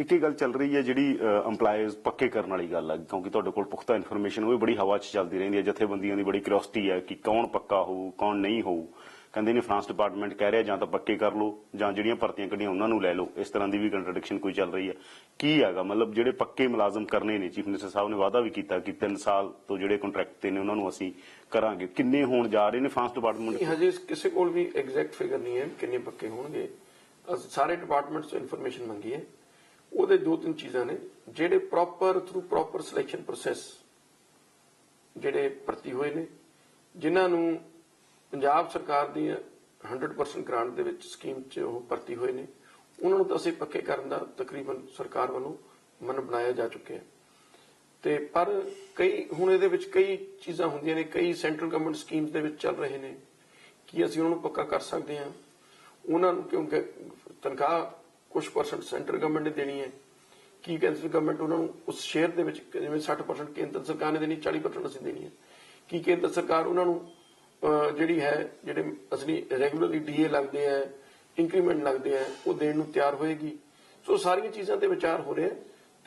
ਇੱਕ ਹੀ ਗੱਲ ਚੱਲ ਰਹੀ ਹੈ ਜਿਹੜੀ EMPLOYEES ਪੱਕੇ ਕਰਨ ਵਾਲੀ ਗੱਲ ਹੈ ਕਿਉਂਕਿ ਤੁਹਾਡੇ ਕੋਲ ਪੁਖਤਾ ਇਨਫੋਰਮੇਸ਼ਨ ਉਹ ਵੀ ਬੜੀ ਹਵਾ 'ਚ ਚੱਲਦੀ ਰਹਿੰਦੀ ਹੈ, ਜਥੇਬੰਦੀਆਂ ਦੀ ਬੜੀ ਕਿਉਰਿਓਸਿਟੀ ਹੈ ਕਿ ਕੌਣ ਪੱਕਾ ਹੋਊ, ਕੌਣ ਨਹੀਂ ਹੋਊ। ਕਹਿੰਦੇ ਨੇ ਫਰਾਂਸ ਡਿਪਾਰਟਮੈਂਟ ਕਹਿ ਰਿਹਾ ਜਾਂ ਤਾਂ ਪੱਕੇ ਕਰ ਲਓ ਜਾਂ ਜਿਹੜੀਆਂ ਭਰਤੀਆਂ ਕੱਢੀਆਂ ਉਹਨਾਂ ਨੂੰ ਲੈ ਲਓ। ਇਸ ਤਰ੍ਹਾਂ ਦੀ ਵੀ ਕੰਟਰਡਿਕਸ਼ਨ ਕੋਈ ਚੱਲ ਰਹੀ ਹੈ। ਕੀ ਹੈਗਾ? ਮਤਲਬ ਜਿਹੜੇ ਪੱਕੇ ਮੁਲਾਜ਼ਮ ਕਰਨੇ ਨੇ ਚੀਫ ਮਿਨਿਸਟਰ ਸਾਹਿਬ ਨੇ ਵਾਅਦਾ ਵੀ ਕੀਤਾ ਕਿ 3 ਸਾਲ ਤੋਂ ਜਿਹੜੇ ਕੰਟਰੈਕਟ ਤੇ ਨੇ ਉਹਨਾਂ ਨੂੰ ਅਸੀਂ ਕਰਾਂਗੇ। ਕਿੰਨੇ ਹੋਣ ਜਾ ਰਹੇ ਨੇ ਫਰਾਂਸ ਡਿਪਾਰਟਮੈਂਟ ਹਜੇ ਕਿਸੇ ਕੋਲ ਵੀ ਐਗਜ਼ੈਕਟ ਫਿਗਰ ਨਹੀਂ ਹੈ ਕਿੰਨੇ ਪੱਕੇ ਹੋਣਗੇ। ਅਸੀਂ ਸਾਰੇ ਡਿਪਾਰਟਮੈਂਟਸ ਤੋਂ ਇਨਫੋਰਮੇਸ਼ਨ ਮੰਗੀ ਹੈ। ਉਹਦੇ ਦੋ ਤਿੰਨ ਚੀਜ਼ਾਂ ਨੇ। ਜਿਹੜੇ proper through proper selection process ਜਿਹੜੇ ਭਰਤੀ ਹੋਏ ਨੇ ਜਿਨ੍ਹਾਂ ਨੂੰ ਪੰਜਾਬ ਸਰਕਾਰ ਦੀ 100% ਗ੍ਰਾਂਟ ਦੇ ਵਿੱਚ ਸਕੀਮ 'ਚ ਉਹ ਭਰਤੀ ਹੋਏ ਨੇ। ਉਹਨਾਂ ਨੂੰ ਤਾਂ ਅਸੀਂ ਪੱਕੇ ਕਰਨ ਦਾ ਤਕਰੀਬਨ ਸਰਕਾਰ ਵੱਲੋਂ ਮਨ ਬਣਾਇਆ ਜਾ ਚੁੱਕਿਆ ਹੈ। ਤੇ ਪਰ ਕਈ, ਹੁਣ ਇਹਦੇ ਵਿੱਚ ਕਈ ਚੀਜ਼ਾਂ ਹੁੰਦੀਆਂ ਨੇ, ਕਈ ਸੈਂਟਰਲ ਗਵਰਨਮੈਂਟ ਸਕੀਮਸ ਦੇ ਵਿੱਚ ਚੱਲ ਰਹੇ ਨੇ ਕੀ ਅਸੀਂ ਉਹਨਾਂ ਨੂੰ ਪੱਕਾ ਕਰ ਸਕਦੇ ਹਾਂ। ਉਹਨਾਂ ਨੂੰ ਕਿਉਂਕਿ ਤਨਖਾਹ ਕੁਝ ਪਰਸੈਂਟ ਸੈਂਟਰ ਗਵਰਨਮੈਂਟ ਨੇ ਦੇਣੀ ਹੈ। ਕੀ ਕੇਂਦਰ ਗਵਰਨਮੈਂਟ ਉਹਨਾਂ ਨੂੰ ਉਸ ਸ਼ੇਅਰ ਦੇ ਵਿੱਚ ਜਿਵੇਂ 60% ਕੇਂਦਰ ਸਰਕਾਰ ਨੇ ਦੇਣੀ 40% ਅਸੀਂ ਦੇਣੀ ਹੈ। ਕੀ ਕੇਂਦਰ ਸਰਕਾਰ ਉਹਨਾਂ ਨੂੰ ਜਿਹੜੀ ਹੈ ਜਿਹੜੇ ਅਸਲੀ ਰੈਗੂਲਰਲੀ ਡੀਏ ਲੱਗਦੇ ਆ ਇੰਕਰੀਮੈਂਟ ਲੱਗਦੇ ਆ ਉਹ ਦੇਣ ਨੂੰ ਤਿਆਰ ਹੋਏਗੀ। ਸੋ ਸਾਰੀਆਂ ਚੀਜ਼ਾਂ ਤੇ ਵਿਚਾਰ ਹੋ ਰਿਹਾ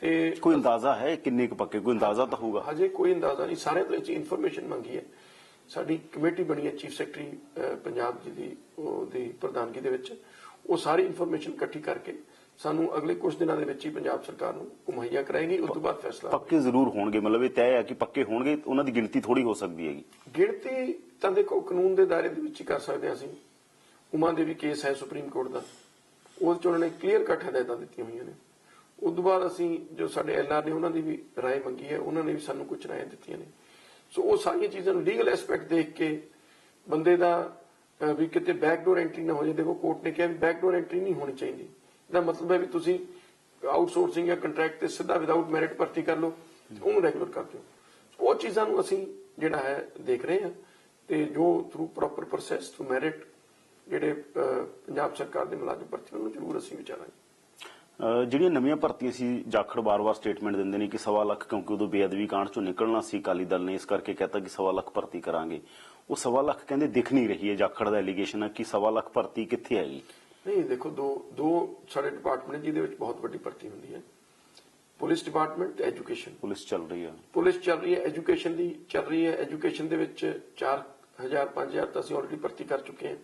ਤੇ ਕੋਈ ਅੰਦਾਜ਼ਾ ਹੈ ਕਿੰਨੇ ਕੁ ਪੱਕੇ? ਕੋਈ ਅੰਦਾਜ਼ਾ ਤਾਂ ਹੋਊਗਾ। ਹਜੇ ਕੋਈ ਅੰਦਾਜ਼ਾ ਨਹੀਂ। ਸਾਰੇ ਤੋਂ ਇਹ ਇਨਫੋਰਮੇਸ਼ਨ ਮੰਗੀ ਹੈ। ਸਾਡੀ ਕਮੇਟੀ ਬਣੀ ਹੈ ਚੀਫ ਸੈਕਟਰੀ ਪੰਜਾਬ ਜੀ ਦੀ ਉਹਦੀ ਪ੍ਰਧਾਨਗੀ ਦੇ ਵਿੱਚ। ਉਹ ਸਾਰੀ ਇਨਫੋਰਮੇਸ਼ਨ ਇਕੱਠੀ ਕਰਕੇ ਸਾਨੂੰ ਅਗਲੇ ਕੁਝ ਦਿਨਾਂ ਦੇ ਵਿੱਚ ਹੀ ਪੰਜਾਬ ਸਰਕਾਰ ਨੂੰ ਉਹ ਮੁਹੱਈਆ ਕਰਾਏਗੀ ਉਸ ਤੋਂ ਬਾਅਦ ਫੈਸਲਾ ਹੋਵੇਗਾ। ਪੱਕੇ ਜ਼ਰੂਰ ਹੋਣਗੇ ਮਤਲਬ ਇਹ ਤੈਅ ਹੈ ਕਿ ਪੱਕੇ ਹੋਣਗੇ ਉਹਨਾਂ ਦੀ ਗਿਣਤੀ ਥੋੜੀ ਹੋ ਸਕਦੀ ਹੈਗੀ ਗਿਣਤੀ ਤਾਂ ਦੇਖੋ ਕਾਨੂੰਨ ਦੇ ਦਾਇਰੇ ਦੇ ਵਿੱਚ ਹੀ ਕਰ ਸਕਦੇ ਹਾਂ ਅਸੀਂ ਉਮਾ ਦੇਵੀ ਕੇਸ ਹੈ ਸੁਪਰੀਮ ਕੋਰਟ ਦਾ ਉਹਦੇ ਚ ਉਹਨਾਂ ਨੇ ਕਲੀਅਰ ਕੱਟ ਹਦਾਇਤਾਂ ਦਿੱਤੀਆਂ ਹੋਈਆਂ ਨੇ ਉਸ ਤੋਂ ਬਾਅਦ ਅਸੀਂ ਜੋ ਸਾਡੇ ਐਲਆਰ ਨੇ ਉਹਨਾਂ ਦੀ ਵੀ رائے ਮੰਗੀ ਹੈ ਉਹਨਾਂ ਨੇ ਵੀ ਸਾਨੂੰ ਕੁਝ ਰਾਏ ਦਿੱਤੀਆਂ ਨੇ ਸੋ ਉਹ ਸਾਰੀਆਂ ਚੀਜ਼ਾਂ ਨੂੰ ਲੀਗਲ ਐਸਪੈਕਟ ਦੇਖ ਕੇ ਬੰਦੇ ਦਾ ਅਹ, ਵੀ ਕਿਤੇ ਬੈਕਡੋਰ ਐਂਟਰੀ ਨਾ ਹੋ ਜਾਏ ਦੇਖੋ ਕੋਰਟ ਨੇ ਕਿਹਾ ਵੀ ਬੈਕਡੋਰ ਐਂਟਰੀ ਨਹੀਂ ਹੋਣੀ ਚਾਹੀਦੀ ਇਹਦਾ ਮਤਲਬ ਹੈ ਵੀ ਤੁਸੀਂ ਆਊਟਸੋਰਸਿੰਗ ਜਾਂ ਕੰਟਰੈਕਟ ਤੇ ਸਿੱਧਾ ਵਿਦਆਊਟ ਮੈਰਿਟ ਭਰਤੀ ਕਰ ਲਓ, ਉਹਨੂੰ ਰੈਗੂਲਰ ਕਰ ਦਿਓ। ਉਹ ਚੀਜ਼ਾਂ ਨੂੰ ਅਸੀਂ ਜਿਹੜਾ ਹੈ, ਦੇਖ ਰਹੇ ਹਾਂ ਤੇ ਜੋ through proper process through merit ਜਿਹੜੇ ਪੰਜਾਬ ਸਰਕਾਰ ਦੇ ਮੁਲਾਜ਼ਮ ਭਰਤੀ ਨੂੰ ਜ਼ਰੂਰ ਅਸੀਂ ਵਿਚਾਰਾਂਗੇ। ਜਿਹੜੀਆਂ ਨਵੀਆਂ ਭਰਤੀਆਂ ਸੀ, ਜਾਖੜ ਬਾਰ-ਬਾਰ ਸਟੇਟਮੈਂਟ ਦਿੰਦੇ ਨੇ ਕਿ ਸਵਾ ਲੱਖ ਕਿਉਂਕਿ ਉਦੋਂ ਬੇਅਦਬੀ ਕਾਂਡ ਚੋਂ ਨਿਕਲਣਾ ਸੀ, ਅਕਾਲੀ ਦਲ ਨੇ ਇਸ ਕਰਕੇ ਕਹਤਾ ਕਿ ਸਵਾ ਲੱਖ ਭਰਤੀ ਕਰਾਂਗੇ। ਉਹ ਸਵਾ ਲੱਖ ਕਹਿੰਦੇ ਦਿਖ ਨਹੀਂ ਰਹੀ ਹੈ, ਜਾਖੜ ਦਾ ਐਲੀਗੇਸ਼ਨ ਹੈ ਕਿ ਸਵਾ ਲੱਖ ਭਰਤੀ ਕਿੱਥੇ ਆਏਗੀ ਨਹੀਂ ਦੇਖੋ ਦੋ ਦੋ ਸਾਡੇ ਡਿਪਾਰਟਮੈਂਟ ਜਿਹਦੇ ਵਿੱਚ ਬਹੁਤ ਵੱਡੀ ਭਰਤੀ ਹੁੰਦੀ ਹੈ। ਪੁਲਿਸ ਡਿਪਾਰਟਮੈਂਟ ਤੇ ਐਜੂਕੇਸ਼ਨ ਪੁਲਿਸ ਚੱਲ ਰਹੀ ਆ ਪੁਲਿਸ ਚੱਲ ਰਹੀ ਹੈ ਐਜੂਕੇਸ਼ਨ ਦੀ ਚੱਲ ਰਹੀ ਹੈ। ਐਜੂਕੇਸ਼ਨ ਦੇ ਵਿੱਚ 4000 5000 ਤਾਂ ਅਸੀਂ ਆਲਰੇਡੀ ਭਰਤੀ ਕਰ ਚੁੱਕੇ ਹਾਂ।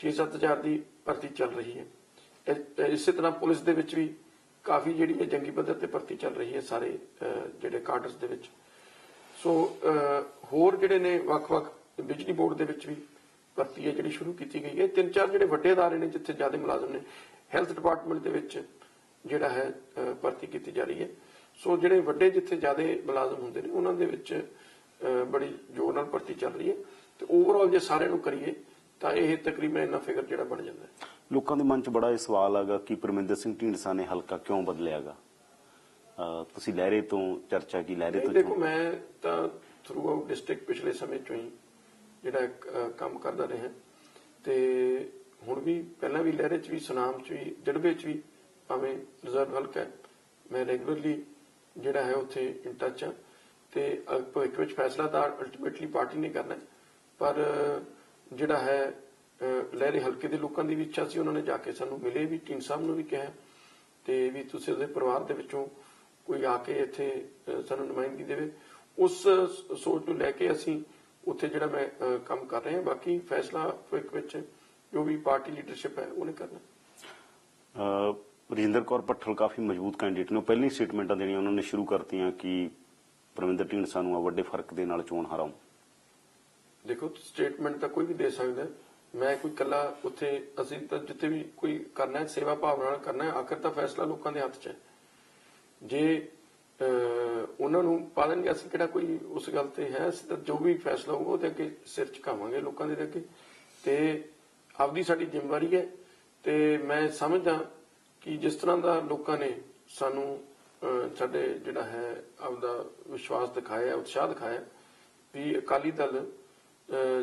6-7000 ਦੀ ਭਰਤੀ ਚੱਲ ਰਹੀ ਹੈ। ਇਸੇ ਤਰ੍ਹਾਂ ਪੁਲਿਸ ਦੇ ਵਿੱਚ ਵੀ ਕਾਫੀ ਜਿਹੜੀ ਹੈ ਜੰਗੀ ਪੱਧਰ ਤੇ ਭਰਤੀ ਚੱਲ ਰਹੀ ਹੈ ਸਾਰੇ ਜਿਹੜੇ ਕਾਡਰਸ ਦੇ ਵਿੱਚ। ਸੋ ਹੋਰ ਜਿਹੜੇ ਨੇ ਵੱਖ-ਵੱਖ ਬਿਜਲੀ ਬੋਰਡ ਦੇ ਵਿੱਚ ਵੀ ਭਰਤੀ ਹੈ ਜਿਹੜੀ ਸ਼ੁਰੂ ਕੀਤੀ ਗਈ ਹੈ। ਤਿੰਨ ਚਾਰ ਜਿਹੜੇ ਵੱਡੇ ਅਦਾਰੇ ਨੇ ਜਿੱਥੇ ਜ਼ਿਆਦਾ ਮੁਲਾਜ਼ਮ ਨੇ ਹੈਲਥ ਡਿਪਾਰਟਮੈਂਟ ਦੇ ਵਿੱਚ ਜਿਹੜਾ ਹੈ ਭਰਤੀ ਕੀਤੀ ਜਾ ਰਹੀ ਹੈ। ਸੋ ਜਿਹੜੇ ਵੱਡੇ ਜਿੱਥੇ ਜ਼ਿਆਦਾ ਮੁਲਾਜ਼ਮ ਹੁੰਦੇ ਨੇ ਉਹਨਾਂ ਦੇ ਵਿੱਚ ਬੜੀ ਜ਼ੋਰ ਨਾਲ ਭਰਤੀ ਚੱਲ ਰਹੀ ਹੈ। ਤੇ ਓਵਰਆਲ ਜੇ ਸਾਰਿਆਂ ਨੂੰ ਕਰੀਏ ਤਾਂ ਇਹ ਤਕਰੀਬਨ ਇੰਨਾ ਫਿਗਰ ਜਿਹੜਾ ਬਣ ਜਾਂਦਾ ਹੈ। ਲੋਕਾਂ ਦੇ ਮਨ 'ਚ ਬੜਾ ਇਹ ਸਵਾਲ ਆਗਾ ਕਿ ਪਰਮਿੰਦਰ ਸਿੰਘ ਢੀਂਡਸਾ ਨੇ ਹਲਕਾ ਕਿਉਂ ਬਦਲਿਆਗਾ ਤੁਸੀਂ ਲਹਿਰੇ ਤੋਂ ਚਰਚਾ ਕੀ? ਲਹਿਰੇ ਤੋਂ ਦੇਖੋ ਮੈਂ ਤਾਂ ਥਰੂ ਆਊਟ ਡਿਸਟ੍ਰਿਕਟ ਪਿਛਲੇ ਸਮੇਂ ਚੋਂ ਹੀ ਜਿਹੜਾ ਕੰਮ ਕਰਦਾ ਰਿਹਾ। ਤੇ ਹੁਣ ਵੀ ਪਹਿਲਾਂ ਵੀ ਲਹਿਰੇ ਚ ਵੀ, ਸੁਨਾਮ ਚ ਵੀ ਜੜਬੇ ਚ ਵੀ ਭਾਵੇਂ ਰਿਜ਼ਰਵ ਹਲਕਾ ਮੈਂ ਰੈਗੂਲਰਲੀ ਜਿਹੜਾ ਹੈ ਉੱਥੇ ਇਨ ਟੱਚ ਆ ਤੇ ਭਵਿੱਖ ਵਿੱਚ ਫੈਸਲਾ ਤਾਂ ਅਲਟੀਮੇਟਲੀ ਪਾਰਟੀ ਨੇ ਕਰਨਾ ਪਰ ਜਿਹੜਾ ਹੈ ਲਹਿਰੇ ਹਲਕੇ ਦੇ ਲੋਕਾਂ ਦੀ ਵੀ ਇੱਛਾ ਸੀ, ਉਹਨਾਂ ਨੇ ਜਾ ਕੇ ਸਾਨੂੰ ਮਿਲੇ ਵੀ ਟੀਮ ਸਾਹਿਬ ਨੂੰ ਵੀ ਕਿਹਾ ਤੇ ਵੀ ਤੁਸੀਂ ਉਹਦੇ ਪਰਿਵਾਰ ਦੇ ਵਿੱਚੋਂ ਕੋਈ ਆ ਕੇ ਇੱਥੇ ਸਾਨੂੰ ਨੁਮਾਇੰਦਗੀ ਦੇਵੇ। ਉਸ ਸੋਚ ਨੂੰ ਲੈ ਕੇ ਅਸੀਂ ਉੱਥੇ ਜਿਹੜਾ ਮੈਂ ਕੰਮ ਕਰ ਰਹੇ ਬਾਕੀ ਫੈਸਲਾ ਭਵਿੱਖ ਵਿੱਚ ਜੋ ਵੀ ਪਾਰਟੀ ਲੀਡਰਸ਼ਿਪ ਹੈ ਉਹਨੇ ਕਰਨਾ। ਰਜਿੰਦਰ ਕੌਰ ਭੱਠਲ ਕਾਫੀ ਮਜ਼ਬੂਤ ਕੈਂਡੀਡੇਟ ਨੇ। ਪਹਿਲੀ ਸਟੇਟਮੈਂਟਾਂ ਦੇਣੀਆਂ ਉਹਨਾਂ ਨੇ ਸ਼ੁਰੂ ਕਰਤੀਆਂ ਕਿ ਪਰਮਿੰਦਰ ਢੀਂਡਸਾ ਨੂੰ ਆ ਵੱਡੇ ਫ਼ਰਕ ਦੇ ਨਾਲ ਚੋਣ ਹਰਾਉਂ ਦੇਖੋ ਸਟੇਟਮੈਂਟ ਤਾਂ ਕੋਈ ਵੀ ਦੇ ਸਕਦਾ। ਮੈਂ ਕੋਈ ਕੱਲਾ ਉੱਥੇ ਅਸੀਂ ਤਾਂ ਜਿੱਥੇ ਵੀ ਕੋਈ ਕਰਨਾ ਹੈ ਸੇਵਾ ਭਾਵਨਾ ਨਾਲ ਕਰਨਾ ਹੈ ਆਖਰ ਤਾਂ ਫੈਸਲਾ ਲੋਕਾਂ ਦੇ ਹੱਥ 'ਚ ਹੈ। ਜੇ ਉਹਨਾਂ ਨੂੰ ਪਾ ਦੇਣਗੇ। ਅਸੀਂ ਕਿਹੜਾ ਕੋਈ ਉਸ ਗੱਲ ਤੇ ਹੈ? ਅਸੀਂ ਤਾਂ ਜੋ ਵੀ ਫੈਸਲਾ ਹੋਊਗਾ, ਉਹਦੇ ਅੱਗੇ ਸਿਰ ਝੁਕਾਵਾਂਗੇ ਲੋਕਾਂ ਦੇ ਅੱਗੇ। ਤੇ ਆਪਦੀ ਸਾਡੀ ਜ਼ਿੰਮੇਵਾਰੀ ਹੈ। ਤੇ ਮੈਂ ਸਮਝਦਾ ਕਿ ਜਿਸ ਤਰ੍ਹਾਂ ਦਾ ਲੋਕਾਂ ਨੇ ਸਾਨੂੰ ਸਾਡੇ ਜਿਹੜਾ ਹੈ, ਆਪਦਾ ਵਿਸ਼ਵਾਸ ਦਿਖਾਇਆ, ਉਤਸ਼ਾਹ ਦਿਖਾਇਆ, ਵੀ ਅਕਾਲੀ ਦਲ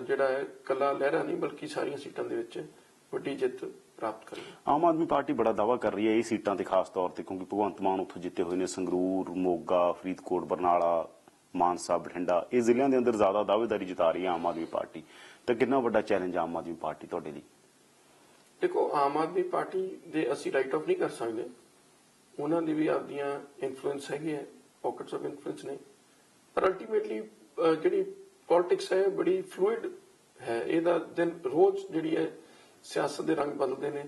ਜਿਹੜਾ ਹੈ, ਕੱਲਾ ਲਹਿਰਾ ਨਹੀਂ, ਬਲਕਿ ਸਾਰੀਆਂ ਸੀਟਾਂ ਦੇ ਵਿੱਚ ਵੱਡੀ ਜਿੱਤ ਪ੍ਰਾਪਤ ਕਰੇਗਾ ਆਮ ਆਦਮੀ ਪਾਰਟੀ ਬੜਾ ਦਾਵਾ ਕਰ ਰਹੀ ਹੈ ਇਹ ਸੀਟਾਂ ਤੇ ਖਾਸ ਤੌਰ ਤੇ ਕਿਉਂਕਿ ਭਗਵੰਤ ਮਾਨ ਉੱਥੋਂ ਜਿੱਤੇ ਹੋਏ ਨੇ ਸੰਗਰੂਰ ਮੋਗਾ ਫਰੀਦਕੋਟ ਬਰਨਾਲਾ ਮਾਨਸਾ ਬਠਿੰਡਾ ਇਹ ਜ਼ਿਲ੍ਹਿਆਂ ਦੇ ਅੰਦਰ ਜ਼ਿਆਦਾ ਦਾਅਵੇਦਾਰੀ ਜਤਾ ਰਹੀ ਹੈ ਆਮ ਆਦਮੀ ਪਾਰਟੀ। ਤਾਂ ਕਿੰਨਾ ਵੱਡਾ ਚੈਲੰਜ ਆਮ ਆਦਮੀ ਪਾਰਟੀ ਤੁਹਾਡੇ ਲਈ? ਦੇਖੋ ਆਮ ਆਦਮੀ ਪਾਰਟੀ ਦੇ ਅਸੀਂ ਰਾਈਟ ਆਫ ਨਹੀਂ ਕਰ ਸਕਦੇ। ਉਹਨਾਂ ਦੀ ਵੀ ਆਪਦੀਆਂ ਇਨਫਲੂਐਂਸ ਹੈਗੀ ਹੈ ਪਾਕਟਸ ਆਫ ਇਨਫਲੂਐਂਸ ਨੇ। ਪਰ ਅਲਟੀਮੇਟਲੀ ਜਿਹੜੀ ਪੋਲਿਟਿਕਸ ਹੈ ਬੜੀ ਫਲੂਇਡ ਹੈ। ਇਹਦਾ ਦਿਨ ਰੋਜ਼ ਜਿਹੜੀ ਹੈ ਸਿਆਸਤ ਦੇ ਰੰਗ ਬਦਲਦੇ ਨੇ,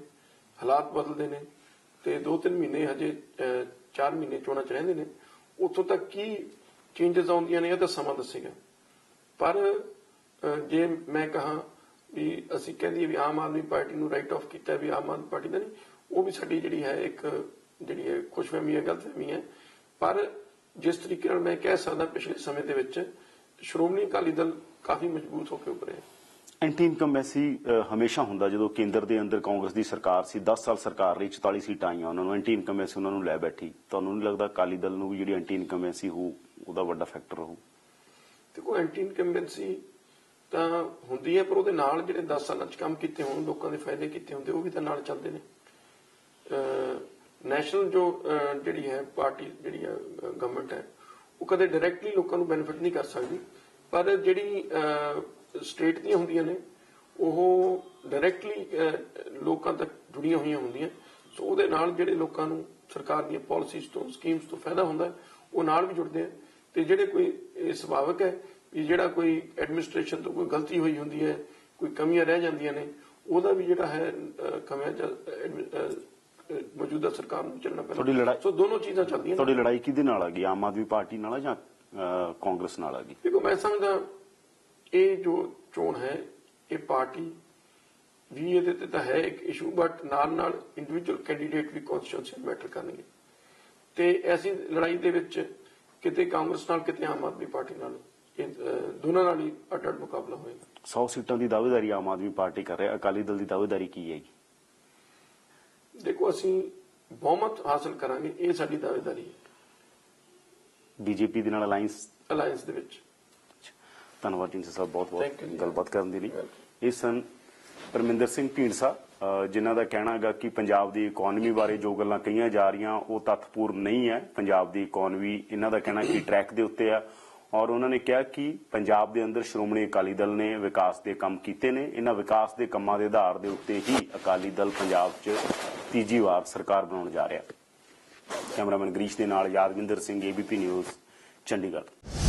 ਹਾਲਾਤ ਬਦਲਦੇ ਨੇ ਤੇ 2-3 ਮਹੀਨੇ ਹਜੇ 4 ਮਹੀਨੇ ਚੋਣਾਂ ਚ ਰਹਿੰਦੇ ਨੇ। ਉੱਥੋਂ ਤੱਕ ਕੀ ਚੇਂਜਸ ਆਉਂਦੀਆਂ ਨੇ ਇਹ ਤਾਂ ਸਮਾਂ ਦੱਸੇਗਾ। ਪਰ ਜੇ ਮੈਂ ਕਹਾ ਵੀ ਅਸੀਂ ਕਹਿੰਦੀ ਵੀ ਆਮ ਆਦਮੀ ਪਾਰਟੀ ਨੂੰ ਰਾਈਟ ਆਫ ਕੀਤਾ ਵੀ ਆਮ ਆਦਮੀ ਪਾਰਟੀ ਦਾ ਨਹੀਂ, ਉਹ ਵੀ ਸਾਡੀ ਜਿਹੜੀ ਹੈ ਇੱਕ ਜਿਹੜੀ ਹੈ ਖੁਸ਼ਫਹਿਮੀ ਹੈ, ਗਲਤਫਹਿਮੀ ਹੈ। ਪਰ ਜਿਸ ਤਰੀਕੇ ਨਾਲ ਮੈਂ ਕਹਿ ਸਕਦਾ ਪਿਛਲੇ ਸਮੇਂ ਦੇ ਵਿੱਚ ਸ਼੍ਰੋਮਣੀ ਅਕਾਲੀ ਦਲ ਕਾਫੀ ਮਜ਼ਬੂਤ ਹੋ ਕੇ ਉੱਭਰਿਆ ਐਂਟੀ ਇਨਕੰਬੈਂਸੀ ਹਮੇਸ਼ਾ ਹੁੰਦਾ ਜਦੋਂ ਕੇਂਦਰ ਦੇ ਅੰਦਰ ਕਾਂਗਰਸ ਦੀ ਸਰਕਾਰ ਸੀ 10 ਸਾਲ ਸਰਕਾਰ ਰਹੀ 44 ਸੀਟਾਂ ਆਈਆਂ, ਉਹਨਾਂ ਨੂੰ ਐਂਟੀ ਇਨਕੰਬੈਂਸੀ ਉਹਨਾਂ ਨੂੰ ਲੈ ਬੈਠੀ। ਤੁਹਾਨੂੰ ਨਹੀਂ ਲੱਗਦਾ ਅਕਾਲੀ ਦਲ ਨੂੰ ਵੀ ਜਿਹੜੀ ਐਂਟੀ ਇਨਕੰਬੈਂਸੀ ਹੋ ਉਹਦਾ ਵੱਡਾ ਫੈਕਟਰ ਰਹੂ? ਦੇਖੋ, ਐਂਟੀ ਇਨਕੰਬੈਂਸੀ ਤਾਂ ਹੁੰਦੀ ਹੈ, ਪਰ ਉਹਦੇ ਨਾਲ ਜਿਹੜੇ 10 ਸਾਲਾਂ 'ਚ ਕੰਮ ਕੀਤੇ ਹੋਣ, ਲੋਕਾਂ ਦੇ ਫਾਇਦੇ ਕੀਤੇ ਹੁੰਦੇ, ਉਹ ਵੀ ਤਾਂ ਨਾਲ ਚੱਲਦੇ ਨੇ। ਨੈਸ਼ਨਲ ਜੋ ਜਿਹੜੀ ਹੈ, ਪਾਰਟੀ ਜਿਹੜੀ ਹੈ ਗਵਰਨਮੈਂਟ ਹੈ, ਉਹ ਕਦੇ ਡਾਇਰੈਕਟਲੀ ਲੋਕਾਂ ਨੂੰ ਬੈਨੀਫਿਟ ਨਹੀਂ ਕਰ ਸਕਦੀ। ਪਰ ਜਿਹੜੀ ਸਟੇਟ ਦੀਆਂ ਹੁੰਦੀਆਂ ਨੇ ਉਹ ਡਾਇਰੈਕਟਲੀ ਲੋਕਾਂ ਤੱਕ ਜੁੜੀਆਂ ਹੋਈਆਂ ਹੁੰਦੀਆਂ। ਸੋ ਉਹਦੇ ਨਾਲ ਜਿਹੜੇ ਲੋਕਾਂ ਨੂੰ ਸਰਕਾਰ ਦੀਆਂ ਪਾਲਿਸੀਜ਼ ਤੋਂ ਸਕੀਮਸ ਤੋਂ ਫਾਇਦਾ ਹੁੰਦਾ ਉਹ ਨਾਲ ਵੀ ਜੁੜਦੇ ਆ। ਤੇ ਜਿਹੜੇ ਕੋਈ ਇਹ ਸੁਭਾਵਕ ਹੈ ਵੀ ਜਿਹੜਾ ਕੋਈ ਐਡਮਿਨਿਸਟ੍ਰੇਸ਼ਨ ਤੋਂ ਕੋਈ ਗਲਤੀ ਹੋਈ ਹੁੰਦੀ ਹੈ ਕੋਈ ਕਮੀਆਂ ਰਹਿ ਜਾਂਦੀਆਂ ਨੇ ਉਹਦਾ ਵੀ ਜਿਹੜਾ ਹੈ ਅਹ, ਮੌਜੂਦਾ ਸਰਕਾਰ ਨੂੰ ਚੱਲਣਾ ਤੁਹਾਡੀ ਪੈਂਦਾ ਲੜਾਈ- ਸੋ ਦੋਨੋਂ ਚੀਜ਼ਾਂ ਚੱਲਦੀਆਂ ਨੇ। ਤੁਹਾਡੀ ਲੜਾਈ ਕਿਹਦੇ ਨਾਲ ਆ ਗਈ? ਆਮ ਆਦਮੀ ਪਾਰਟੀ ਨਾਲ ਆ ਜਾਂ ਕਾਂਗਰਸ ਨਾਲ ਆ ਗਈ? ਦੇਖੋ ਮੈਂ ਸਮਝਦਾ ਇਹ ਜੋ ਚੋਣ ਹੈ ਇਹ ਪਾਰਟੀ ਵੀ ਇਹਦੇ ਤੇ ਤਾਂ ਹੈ ਇੱਕ ਇਸ਼ੂ ਬਟ ਨਾਲ ਨਾਲ ਇੰਡੀਵਿਜੂਅਲ ਕੈਂਡੀਡੇਟ ਵੀ ਕਨਸਟੀਟਿਊਸ਼ਨ ਮੈਟਰ ਕਰਨਗੇ। ਤੇ ਐਸੀ ਲੜਾਈ ਦੇ ਵਿੱਚ ਕਿਤੇ ਕਾਂਗਰਸ ਨਾਲ ਕਿਤੇ ਆਮ ਆਦਮੀ ਪਾਰਟੀ ਨਾਲ ਦੋਨਾਂ ਨਾਲ ਹੀ ਅੱਡ ਅੱਡ ਮੁਕਾਬਲਾ ਹੋਏਗਾ। 100 ਸੀਟਾਂ ਦੀ ਦਾਅਵੇਦਾਰੀ ਆਮ ਆਦਮੀ ਪਾਰਟੀ ਕਰ ਰਿਹਾ ਅਕਾਲੀ ਦਲ ਦੀ ਦਾਅਵੇਦਾਰੀ ਕੀ ਹੈਗੀ? ਦੇਖੋ ਅਸੀਂ ਬਹੁਮਤ ਹਾਸਲ ਕਰਾਂਗੇ ਇਹ ਸਾਡੀ ਦਾਅਵੇਦਾਰੀ ਹੈ। ਬੀਜੇਪੀ ਦੇ ਨਾਲ ਅਲਾਈਅੰਸ ਅਲਾਈਅੰਸ ਦੇ ਵਿੱਚ। ਧੰਨਵਾਦ ਜੀ ਸਾਹਿਬ ਬਹੁਤ ਬਹੁਤ। ਗੱਲਬਾਤ ਕਰਨ ਦੇ ਲਈ. ਇਹ ਸਨ ਪਰਮਿੰਦਰ ਸਿੰਘ ਢੀਂਡਸਾ ਜਿਨ੍ਹਾਂ ਦਾ ਕਹਿਣਾ ਹੈਗਾ ਕਿ ਪੰਜਾਬ ਦੀ ਇਕਨੋਮੀ ਬਾਰੇ ਜੋ ਗੱਲਾਂ ਕਹੀਆਂ ਜਾ ਰਹੀਆਂ ਉਹ ਤੱਥਪੂਰਨ ਨਹੀਂ ਹੈ। ਪੰਜਾਬ ਦੀ ਇਕਨੋਮੀ ਇਹਨਾਂ ਦਾ ਕਹਿਣਾ ਕਿ ਟਰੈਕ ਦੇ ਉੱਤੇ ਆ। ਔਰ ਉਹਨਾਂ ਨੇ ਕਿਹਾ ਕਿ ਪੰਜਾਬ ਦੇ ਅੰਦਰ ਸ਼੍ਰੋਮਣੀ ਅਕਾਲੀ ਦਲ ਨੇ ਵਿਕਾਸ ਦੇ ਕੰਮ ਕੀਤੇ ਨੇ। ਇਹਨਾਂ ਵਿਕਾਸ ਦੇ ਕੰਮਾਂ ਦੇ ਆਧਾਰ ਦੇ ਉੱਤੇ ਹੀ ਅਕਾਲੀ ਦਲ ਪੰਜਾਬ 'ਚ ਤੀਜੀ ਵਾਰ ਸਰਕਾਰ ਬਣਾਉਣ ਜਾ ਰਿਹਾ। ਕੈਮਰਾਮੈਨ ਗਰੀਸ਼ ਦੇ ਨਾਲ ਯਾਦਵਿੰਦਰ ਸਿੰਘ ਏਬੀਪੀ ਨਿਊਜ਼ ਚੰਡੀਗੜ੍ਹ।